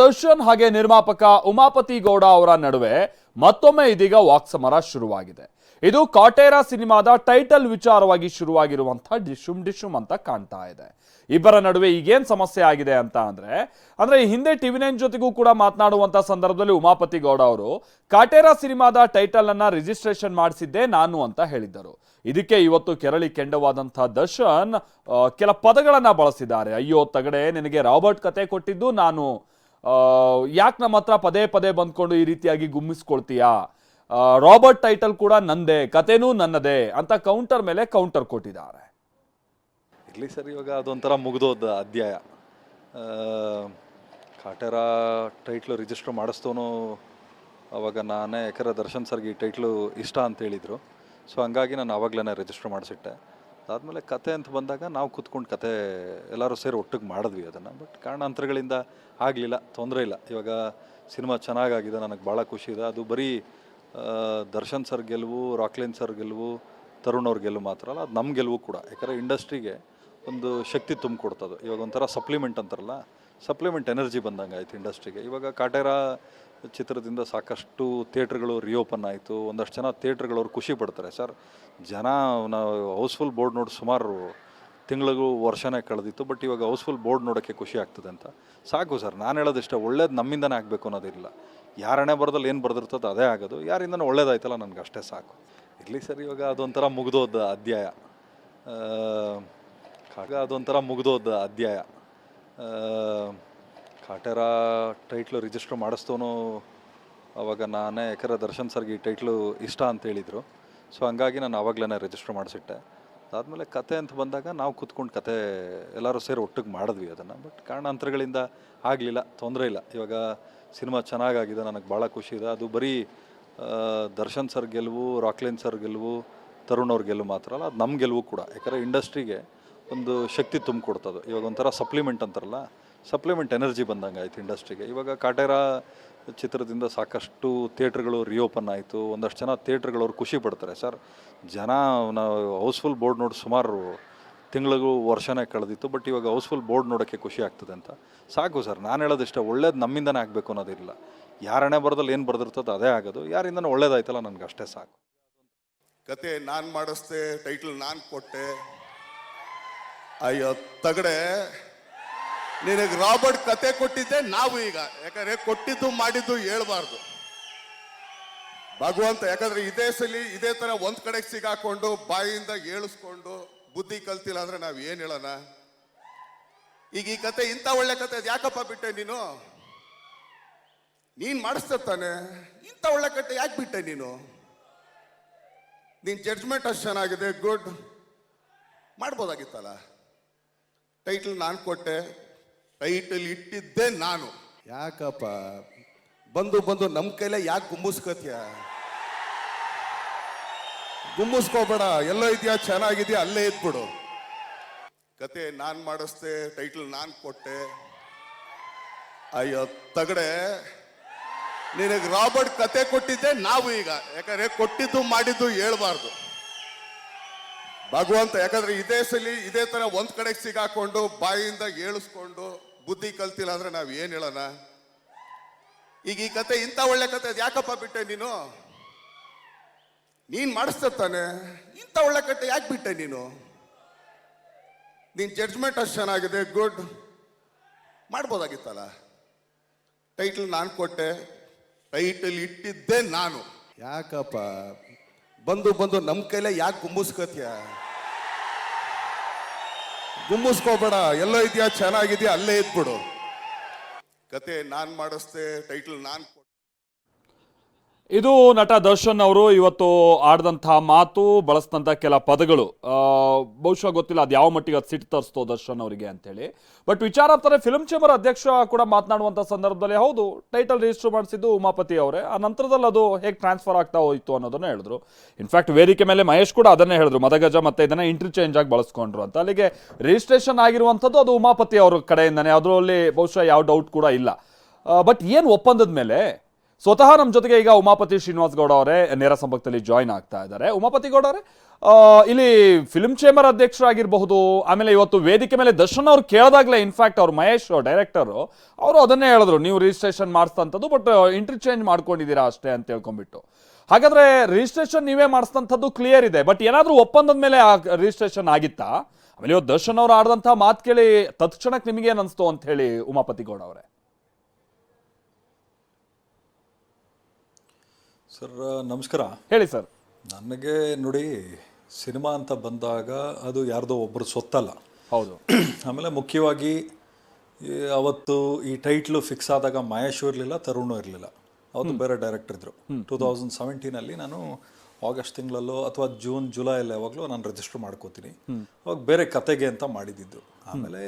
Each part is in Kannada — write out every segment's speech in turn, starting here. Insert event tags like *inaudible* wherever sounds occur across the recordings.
ದರ್ಶನ್ ಹಾಗೆ ನಿರ್ಮಾಪಕ ಉಮಾಪತಿ ಗೌಡ ಅವರ ನಡುವೆ ಮತ್ತೊಮ್ಮೆ ಇದೀಗ ವಾಕ್ಸಮರ ಶುರುವಾಗಿದೆ. ಇದು ಕಾಟೇರಾ ಸಿನಿಮಾದ ಟೈಟಲ್ ವಿಚಾರವಾಗಿ ಶುರುವಾಗಿರುವಂತಹ ಡಿಶುಮ್ ಡಿಶುಮ್ ಅಂತ ಕಾಣ್ತಾ ಇದೆ. ಇಬ್ಬರ ನಡುವೆ ಈಗೇನ್ ಸಮಸ್ಯೆ ಆಗಿದೆ ಅಂತ ಅಂದ್ರೆ ಅಂದ್ರೆ ಹಿಂದೆ ಟಿವಿ ನೈನ್ ಜೊತೆಗೂ ಕೂಡ ಮಾತನಾಡುವಂತ ಸಂದರ್ಭದಲ್ಲಿ ಉಮಾಪತಿ ಗೌಡ ಅವರು, ಕಾಟೇರಾ ಸಿನಿಮಾದ ಟೈಟಲ್ ಅನ್ನ ರಿಜಿಸ್ಟ್ರೇಷನ್ ಮಾಡಿಸಿದ್ದೆ ನಾನು ಅಂತ ಹೇಳಿದ್ದರು. ಇದಕ್ಕೆ ಇವತ್ತು ಕೆರಳಿ ಕೆಂಡವಾದಂತಹ ದರ್ಶನ್ ಕೆಲ ಪದಗಳನ್ನ ಬಳಸಿದ್ದಾರೆ. ಅಯ್ಯೋ, ತಗಡೆ, ನಿನಗೆ ರಾಬರ್ಟ್ ಕತೆ ಕೊಟ್ಟಿದ್ದು ನಾನು ಯಾಕೆ ನಮ್ಮ ಹತ್ರ ಪದೇ ಪದೇ ಬಂದ್ಕೊಂಡು ಈ ರೀತಿಯಾಗಿ ಗುಮ್ಮಿಸ್ಕೊಳ್ತೀಯಾ? ರಾಬರ್ಟ್ ಟೈಟಲ್ ಕೂಡ ನಂದೇ ಕತೆನೂ ನನ್ನದೇ ಅಂತ ಕೌಂಟರ್ ಮೇಲೆ ಕೌಂಟರ್ ಕೊಟ್ಟಿದ್ದಾರೆ. ಇರಲಿ ಸರ್, ಇವಾಗ ಅದೊಂಥರ ಮುಗಿದೋದ ಅಧ್ಯಾಯ. ಕಾಟೇರ ಟೈಟ್ಲು ರಿಜಿಸ್ಟರ್ ಮಾಡಿಸ್ತೋನು ಅವಾಗ ನಾನೇ ಯಾಕಂದ್ರೆ ದರ್ಶನ್ ಸರ್ಗೆ ಈ ಟೈಟ್ಲು ಇಷ್ಟ ಅಂತ ಹೇಳಿದರು. ಸೊ ಹಂಗಾಗಿ ನಾನು ಆವಾಗಲೇ ರಿಜಿಸ್ಟರ್ ಮಾಡಿಸಿಟ್ಟೆ. ಅದಾದಮೇಲೆ ಕತೆ ಅಂತ ಬಂದಾಗ ನಾವು ಕೂತ್ಕೊಂಡು ಕತೆ ಎಲ್ಲರೂ ಸೇರಿ ಒಟ್ಟಿಗೆ ಮಾಡಿದ್ವಿ ಅದನ್ನು. ಬಟ್ ಕಾರಣಾಂತರಗಳಿಂದ ಆಗಲಿಲ್ಲ, ತೊಂದರೆ ಇಲ್ಲ. ಇವಾಗ ಸಿನಿಮಾ ಚೆನ್ನಾಗಾಗಿದೆ, ನನಗೆ ಭಾಳ ಖುಷಿ ಇದೆ. ಅದು ಬರೀ ದರ್ಶನ್ ಸರ್ ಗೆಲುವು, ರಾಕ್ಲಿನ್ ಸರ್ ಗೆಲುವು, ತರುಣ್ ಅವ್ರ ಗೆಲುವು ಮಾತ್ರ ಅಲ್ಲ, ಅದು ನಮ್ಮ ಗೆಲುವು ಕೂಡ. ಯಾಕಂದರೆ ಇಂಡಸ್ಟ್ರಿಗೆ ಒಂದು ಶಕ್ತಿ ತುಂಬಿಕೊಡ್ತದೆ ಇವಾಗ ಒಂಥರ ಸಪ್ಲಿಮೆಂಟ್ ಅಂತಾರಲ್ಲ ಸಪ್ಲಿಮೆಂಟ್ ಎನರ್ಜಿ ಬಂದಂಗೆ ಆಯ್ತು ಇಂಡಸ್ಟ್ರಿಗೆ. ಇವಾಗ ಕಾಟೇರ ಚಿತ್ರದಿಂದ ಸಾಕಷ್ಟು ಥಿಯೇಟ್ರ್ಗಳು ರಿಓಪನ್ ಆಯಿತು. ಒಂದಷ್ಟು ಜನ ಥಿಯೇಟ್ರ್ಗಳವ್ರು ಖುಷಿ ಪಡ್ತಾರೆ. ಸರ್, ಜನ ನಾವು ಹೌಸ್ಫುಲ್ ಬೋರ್ಡ್ ನೋಡಿ ಸುಮಾರು ತಿಂಗಳಿಗೂ ವರ್ಷನೇ ಕಳೆದಿತ್ತು, ಬಟ್ ಇವಾಗ ಹೌಸ್ಫುಲ್ ಬೋರ್ಡ್ ನೋಡೋಕ್ಕೆ ಖುಷಿ ಆಗ್ತದೆ ಅಂತ. ಸಾಕು ಸರ್, ನಾನು ಹೇಳೋದಿಷ್ಟ, ಒಳ್ಳೇದು ನಮ್ಮಿಂದನೇ ಆಗಬೇಕು ಅನ್ನೋದಿಲ್ಲ. ಯಾರನೇ ಬರದಲ್ಲಿ ಏನು ಬರೆದಿರ್ತದೋ ಅದೇ ಆಗೋದು. ಯಾರಿಂದನೂ ಒಳ್ಳೇದಾಯ್ತಲ್ಲ, ನನಗೆ ಅಷ್ಟೇ ಸಾಕು. ಇರಲಿ ಸರ್, ಇವಾಗ ಅದೊಂಥರ ಮುಗಿದೋದ ಅಧ್ಯಾಯ. ಹಾಗ ಅದೊಂಥರ ಮುಗಿದೋದ ಅಧ್ಯಾಯ. ಕಾಟೇರ ಟೈಟ್ಲು ರಿಜಿಸ್ಟರ್ ಮಾಡಿಸ್ತೋನು ಅವಾಗ ನಾನೇ ಯಾಕಂದ್ರೆ ದರ್ಶನ್ ಸರ್ಗೆ ಈ ಟೈಟ್ಲು ಇಷ್ಟ ಅಂತ ಹೇಳಿದರು. ಸೊ ಹಂಗಾಗಿ ನಾನು ಆವಾಗಲೇ ರಿಜಿಸ್ಟರ್ ಮಾಡಿಸಿಟ್ಟೆ. ಅದಾದಮೇಲೆ ಕತೆ ಅಂತ ಬಂದಾಗ ನಾವು ಕೂತ್ಕೊಂಡು ಕತೆ ಎಲ್ಲರೂ ಸೇರಿ ಒಟ್ಟಿಗೆ ಮಾಡಿದ್ವಿ ಅದನ್ನು. ಬಟ್ ಕಾರಣಾಂತರಗಳಿಂದ ಆಗಲಿಲ್ಲ, ತೊಂದರೆ ಇಲ್ಲ. ಇವಾಗ ಸಿನಿಮಾ ಚೆನ್ನಾಗಾಗಿದೆ, ನನಗೆ ಭಾಳ ಖುಷಿ ಇದೆ. ಅದು ಬರೀ ದರ್ಶನ್ ಸರ್ ಗೆಲುವು, ರಾಕ್ಲೈನ್ ಸರ್ ಗೆಲುವು, ತರುಣ್ ಅವ್ರ ಗೆಲುವು ಮಾತ್ರ ಅಲ್ಲ, ಅದು ನಮ್ಮ ಗೆಲುವು ಕೂಡ. ಯಾಕಂದರೆ ಇಂಡಸ್ಟ್ರಿಗೆ ಒಂದು ಶಕ್ತಿ ತುಂಬಿಕೊಡ್ತದೆ. ಇವಾಗ ಒಂಥರ ಸಪ್ಲಿಮೆಂಟ್ ಅಂತಾರಲ್ಲ ಸಪ್ಲಿಮೆಂಟ್ ಎನರ್ಜಿ ಬಂದಂಗೆ ಆಯಿತು ಇಂಡಸ್ಟ್ರಿಗೆ. ಇವಾಗ ಕಾಟೇರ ಚಿತ್ರದಿಂದ ಸಾಕಷ್ಟು ಥಿಯೇಟ್ರ್ಗಳು ರಿಓಪನ್ ಆಯಿತು. ಒಂದಷ್ಟು ಜನ ಥಿಯೇಟ್ರ್ಗಳವ್ರು ಖುಷಿ ಪಡ್ತಾರೆ. ಸರ್, ಜನ ನಾವು ಹೌಸ್ಫುಲ್ ಬೋರ್ಡ್ ನೋಡಿ ಸುಮಾರು ತಿಂಗಳಿಗೂ ವರ್ಷನೇ ಕಳೆದಿತ್ತು, ಬಟ್ ಇವಾಗ ಹೌಸ್ಫುಲ್ ಬೋರ್ಡ್ ನೋಡೋಕ್ಕೆ ಖುಷಿ ಆಗ್ತದೆ ಅಂತ. ಸಾಕು ಸರ್, ನಾನು ಹೇಳೋದಿಷ್ಟ, ಒಳ್ಳೇದು ನಮ್ಮಿಂದನೇ ಆಗಬೇಕು ಅನ್ನೋದಿಲ್ಲ. ಯಾರನೇ ಬರದಲ್ಲಿ ಏನು ಬರೆದಿರ್ತದೆ ಅದೇ ಆಗೋದು. ಯಾರಿಂದನೂ ಒಳ್ಳೇದಾಯ್ತಲ್ಲ ನನಗೆ ಅಷ್ಟೇ ಸಾಕು. ಕತೆ ನಾನು ಮಾಡಿಸ್ದೆ ಟೈಟಲ್ ನಾನು ಕೊಟ್ಟೆ. ಅಯ್ಯೋ, ತಗಡೆ ನಿನಗೆ ರಾಬರ್ಟ್ ಕತೆ ಕೊಟ್ಟಿದ್ದೆ, ನಾವು ಈಗ. ಯಾಕಂದ್ರೆ ಕೊಟ್ಟಿದ್ದು ಮಾಡಿದ್ದು ಹೇಳ್ಬಾರ್ದು. ಭಗವಂತ, ಯಾಕಂದ್ರೆ ಇದೇ ಸಲಿ ಇದೇ ತರ ಒಂದ್ ಕಡೆಗೆ ಸಿಗಾಕೊಂಡು, ಬಾಯಿಂದ ಏಳಿಸ್ಕೊಂಡು ಬುದ್ಧಿ ಕಲ್ತಿಲ್ಲ ಅಂದ್ರೆ ನಾವ್ ಏನ್ ಹೇಳೋಣ? ಈಗ ಈ ಕತೆ ಇಂಥ ಒಳ್ಳೆ ಕತೆ ಯಾಕಪ್ಪ ಬಿಟ್ಟೆ ನೀನು? ನೀನ್ ಮಾಡಿಸ್ತಾನೆ ಇಂಥ ಒಳ್ಳೆ ಕತೆ ಯಾಕೆ ಬಿಟ್ಟೆ ನೀನು? ನಿನ್ ಜಡ್ಜ್ಮೆಂಟ್ ಅಷ್ಟು ಚೆನ್ನಾಗಿದೆ ಗುಡ್ ಮಾಡ್ಬೋದಾಗಿತ್ತಲ್ಲ? ಟೈಟ್ಲ್ ನಾನು ಕೊಟ್ಟೆ ಟೈಟಲ್ ಇಟ್ಟಿದ್ದೆ ನಾನು. ಯಾಕಪ್ಪ? ಬಂದು ಬಂದು ನಮ್ಮ ಕೈಲೇ ಯಾಕೆ ಗುಂಬಿಸ್ಕೋತೀಯ? ಗುಮ್ಮಿಸ್ಕೋಬೇಡ ಎಲ್ಲೋ ಇದೆಯಾ ಚೆನ್ನಾಗಿದ್ಯಾ ಅಲ್ಲೇ ಇದ್ಬಿಡು. ಕತೆ ನಾನು ಮಾಡಿಸ್ದೆ ಟೈಟಲ್ ನಾನು ಕೊಟ್ಟೆ. ಅಯ್ಯೋ ತಗಡೆ. ನಿನಗೆ ರಾಬರ್ಟ್ ಕತೆ ಕೊಟ್ಟಿದ್ದೆ ನಾವು ಈಗ. ಯಾಕಂದ್ರೆ ಕೊಟ್ಟಿದ್ದು ಮಾಡಿದ್ದು ಹೇಳ್ಬಾರ್ದು. ಭಗವಂತ ಯಾಕಂದ್ರೆ ಇದೇ ಸಲಿ ಇದೇ ತರ ಒಂದ್ ಕಡೆಗೆ ಸಿಗಾಕೊಂಡು ಬಾಯಿಂದ ಏಳಿಸ್ಕೊಂಡು ಬುದ್ಧಿ ಕಲ್ತಿಲ್ಲ ಅಂದ್ರೆ ನಾವು ಏನು ಹೇಳೋಣ? ಈಗ ಈ ಕತೆ ಇಂಥ ಒಳ್ಳೆ ಕತೆ ಯಾಕಪ್ಪ ಬಿಟ್ಟೆ ನೀನು? ನೀನ್ ಮಾಡಿಸ್ತಾನೆ ಇಂಥ ಒಳ್ಳೆ ಕತೆ ಯಾಕೆ ಬಿಟ್ಟೆ ನೀನು? ನಿನ್ ಜಡ್ಜ್ಮೆಂಟ್ ಅಷ್ಟು ಚೆನ್ನಾಗಿದೆ ಗುಡ್ ಮಾಡ್ಬೋದಾಗಿತ್ತಲ್ಲ? ಟೈಟಲ್ ನಾನು ಕೊಟ್ಟೆ ಟೈಟಲ್ ಇಟ್ಟಿದ್ದೆ ನಾನು. ಯಾಕಪ್ಪ? ಬಂದು ಬಂದು ನಮ್ಮ ಕೈಲೇ ಯಾಕೆ ಗುಮ್ಮಿಸ್ಕೋತೀಯ ಗುಮ್ಮಿಸ್ಕೋಬೇಡ ಎಲ್ಲೋ ಇದೆಯಾ ಚೆನ್ನಾಗಿದೆಯಾ ಅಲ್ಲೇ ಇದ್ಬಿಡು. ಕತೆ ನಾನ್ ಮಾಡಿಸ್ತೆ ಟೈಟಲ್ ನಾನ್ ಇದು ನಟ ದರ್ಶನ್ ಅವರು ಇವತ್ತು ಆಡಿದಂತಹ ಮಾತು, ಬಳಸಿದಂಥ ಕೆಲ ಪದಗಳು. ಬಹುಶಃ ಗೊತ್ತಿಲ್ಲ ಅದು ಯಾವ ಮಟ್ಟಿಗೆ ಅದು ಸಿಟ್ಟು ತರಿಸ್ತೋ ದರ್ಶನ್ ಅವರಿಗೆ ಅಂತೇಳಿ. ಬಟ್ ವಿಚಾರ ಆಗ್ತಾರೆ ಫಿಲ್ಮ್ ಚೇಂಬರ್ ಅಧ್ಯಕ್ಷ ಕೂಡ ಮಾತನಾಡುವಂಥ ಸಂದರ್ಭದಲ್ಲಿ ಹೌದು ಟೈಟಲ್ ರಿಜಿಸ್ಟರ್ ಮಾಡಿಸಿದ್ದು ಉಮಾಪತಿ ಅವರೇ. ಆ ನಂತರದಲ್ಲಿ ಅದು ಹೇಗೆ ಟ್ರಾನ್ಸ್ಫರ್ ಆಗ್ತಾ ಹೋಯಿತು ಅನ್ನೋದನ್ನ ಹೇಳಿದ್ರು. ಇನ್ಫ್ಯಾಕ್ಟ್ ವೇದಿಕೆ ಮೇಲೆ ಮಹೇಶ್ ಕೂಡ ಅದನ್ನೇ ಹೇಳಿದ್ರು. ಮದಗಜ ಮತ್ತೆ ಇದನ್ನ ಇಂಟರ್ಚೇಂಜ್ ಆಗಿ ಬಳಸ್ಕೊಂಡ್ರು ಅಂತ. ಅಲ್ಲಿಗೆ ರಿಜಿಸ್ಟ್ರೇಷನ್ ಆಗಿರುವಂಥದ್ದು ಅದು ಉಮಾಪತಿ ಅವ್ರ ಕಡೆಯಿಂದನೇ. ಅದರಲ್ಲಿ ಬಹುಶಃ ಯಾವ ಡೌಟ್ ಕೂಡ ಇಲ್ಲ. ಬಟ್ ಏನು ಒಪ್ಪಂದದ ಮೇಲೆ ಸ್ವತಃ ನಮ್ಮ ಜೊತೆಗೆ ಈಗ ಉಮಾಪತಿ ಶ್ರೀನಿವಾಸ್ ಗೌಡ ಅವರೇ ನೇರ ಸಂಪರ್ಕದಲ್ಲಿ ಜಾಯಿನ್ ಆಗ್ತಾ ಇದ್ದಾರೆ. ಉಮಾಪತಿ ಗೌಡ ಅವರೇ ಇಲ್ಲಿ ಫಿಲ್ಮ್ ಚೇಂಬರ್ ಅಧ್ಯಕ್ಷರಾಗಿರಬಹುದು, ಆಮೇಲೆ ಇವತ್ತು ವೇದಿಕೆ ಮೇಲೆ ದರ್ಶನ್ ಅವ್ರು ಕೇಳಿದಾಗಲೇ ಇನ್ಫ್ಯಾಕ್ಟ್ ಅವ್ರು ಮಹೇಶ್ ಡೈರೆಕ್ಟರು ಅವರು ಅದನ್ನೇ ಹೇಳಿದ್ರು, ನೀವು ರಿಜಿಸ್ಟ್ರೇಷನ್ ಮಾಡಿಸ್ತಂಥದ್ದು ಬಟ್ ಇಂಟರ್ಚೇಂಜ್ ಮಾಡ್ಕೊಂಡಿದ್ದೀರಾ ಅಷ್ಟೇ ಅಂತ ಹೇಳ್ಕೊಂಡ್ಬಿಟ್ಟು. ಹಾಗಾದ್ರೆ ರಿಜಿಸ್ಟ್ರೇಷನ್ ನೀವೇ ಮಾಡಿಸ್ತಂಥದ್ದು ಕ್ಲಿಯರ್ ಇದೆ ಬಟ್ ಏನಾದರೂ ಒಪ್ಪಂದದ ಮೇಲೆ ಆ ರಿಜಿಸ್ಟ್ರೇಷನ್ ಆಗಿತ್ತಾ? ಆಮೇಲೆ ಇವತ್ತು ದರ್ಶನ್ ಅವ್ರು ಆಡಿದಂಥ ಮಾತು ಕೇಳಿ ತತ್ಕ್ಷಣಕ್ಕೆ ನಿಮಗೇನು ಅನಿಸ್ತು ಅಂತ ಹೇಳಿ ಉಮಾಪತಿ ಗೌಡ ಅವರೇ. ಸರ್ ನಮಸ್ಕಾರ. ಹೇಳಿ ಸರ್. ನನಗೆ ನೋಡಿ ಸಿನಿಮಾ ಅಂತ ಬಂದಾಗ ಅದು ಯಾರ್ದೋ ಒಬ್ಬರು ಸೊತ್ತಲ್ಲ. ಹೌದು. *clears throat* ಆಮೇಲೆ ಮುಖ್ಯವಾಗಿ ಈ ಅವತ್ತು ಈ ಟೈಟ್ಲು ಫಿಕ್ಸ್ ಆದಾಗ ಮಹೇಶು ಇರಲಿಲ್ಲ ತರುಣು ಇರಲಿಲ್ಲ. ಅವತ್ತು ಬೇರೆ ಡೈರೆಕ್ಟರ್ ಇದ್ರು. ಟೂ ತೌಸಂಡ್ ಸೆವೆಂಟೀನಲ್ಲಿ ನಾನು ಆಗಸ್ಟ್ ತಿಂಗಳಲ್ಲೋ ಅಥವಾ ಜೂನ್ ಜುಲೈಯಲ್ಲಿ ಯಾವಾಗಲೂ ನಾನು ರಿಜಿಸ್ಟರ್ ಮಾಡ್ಕೋತೀನಿ. ಅವಾಗ ಬೇರೆ ಕತೆಗೆ ಅಂತ ಮಾಡಿದ್ದಿದ್ದು ಆಮೇಲೆ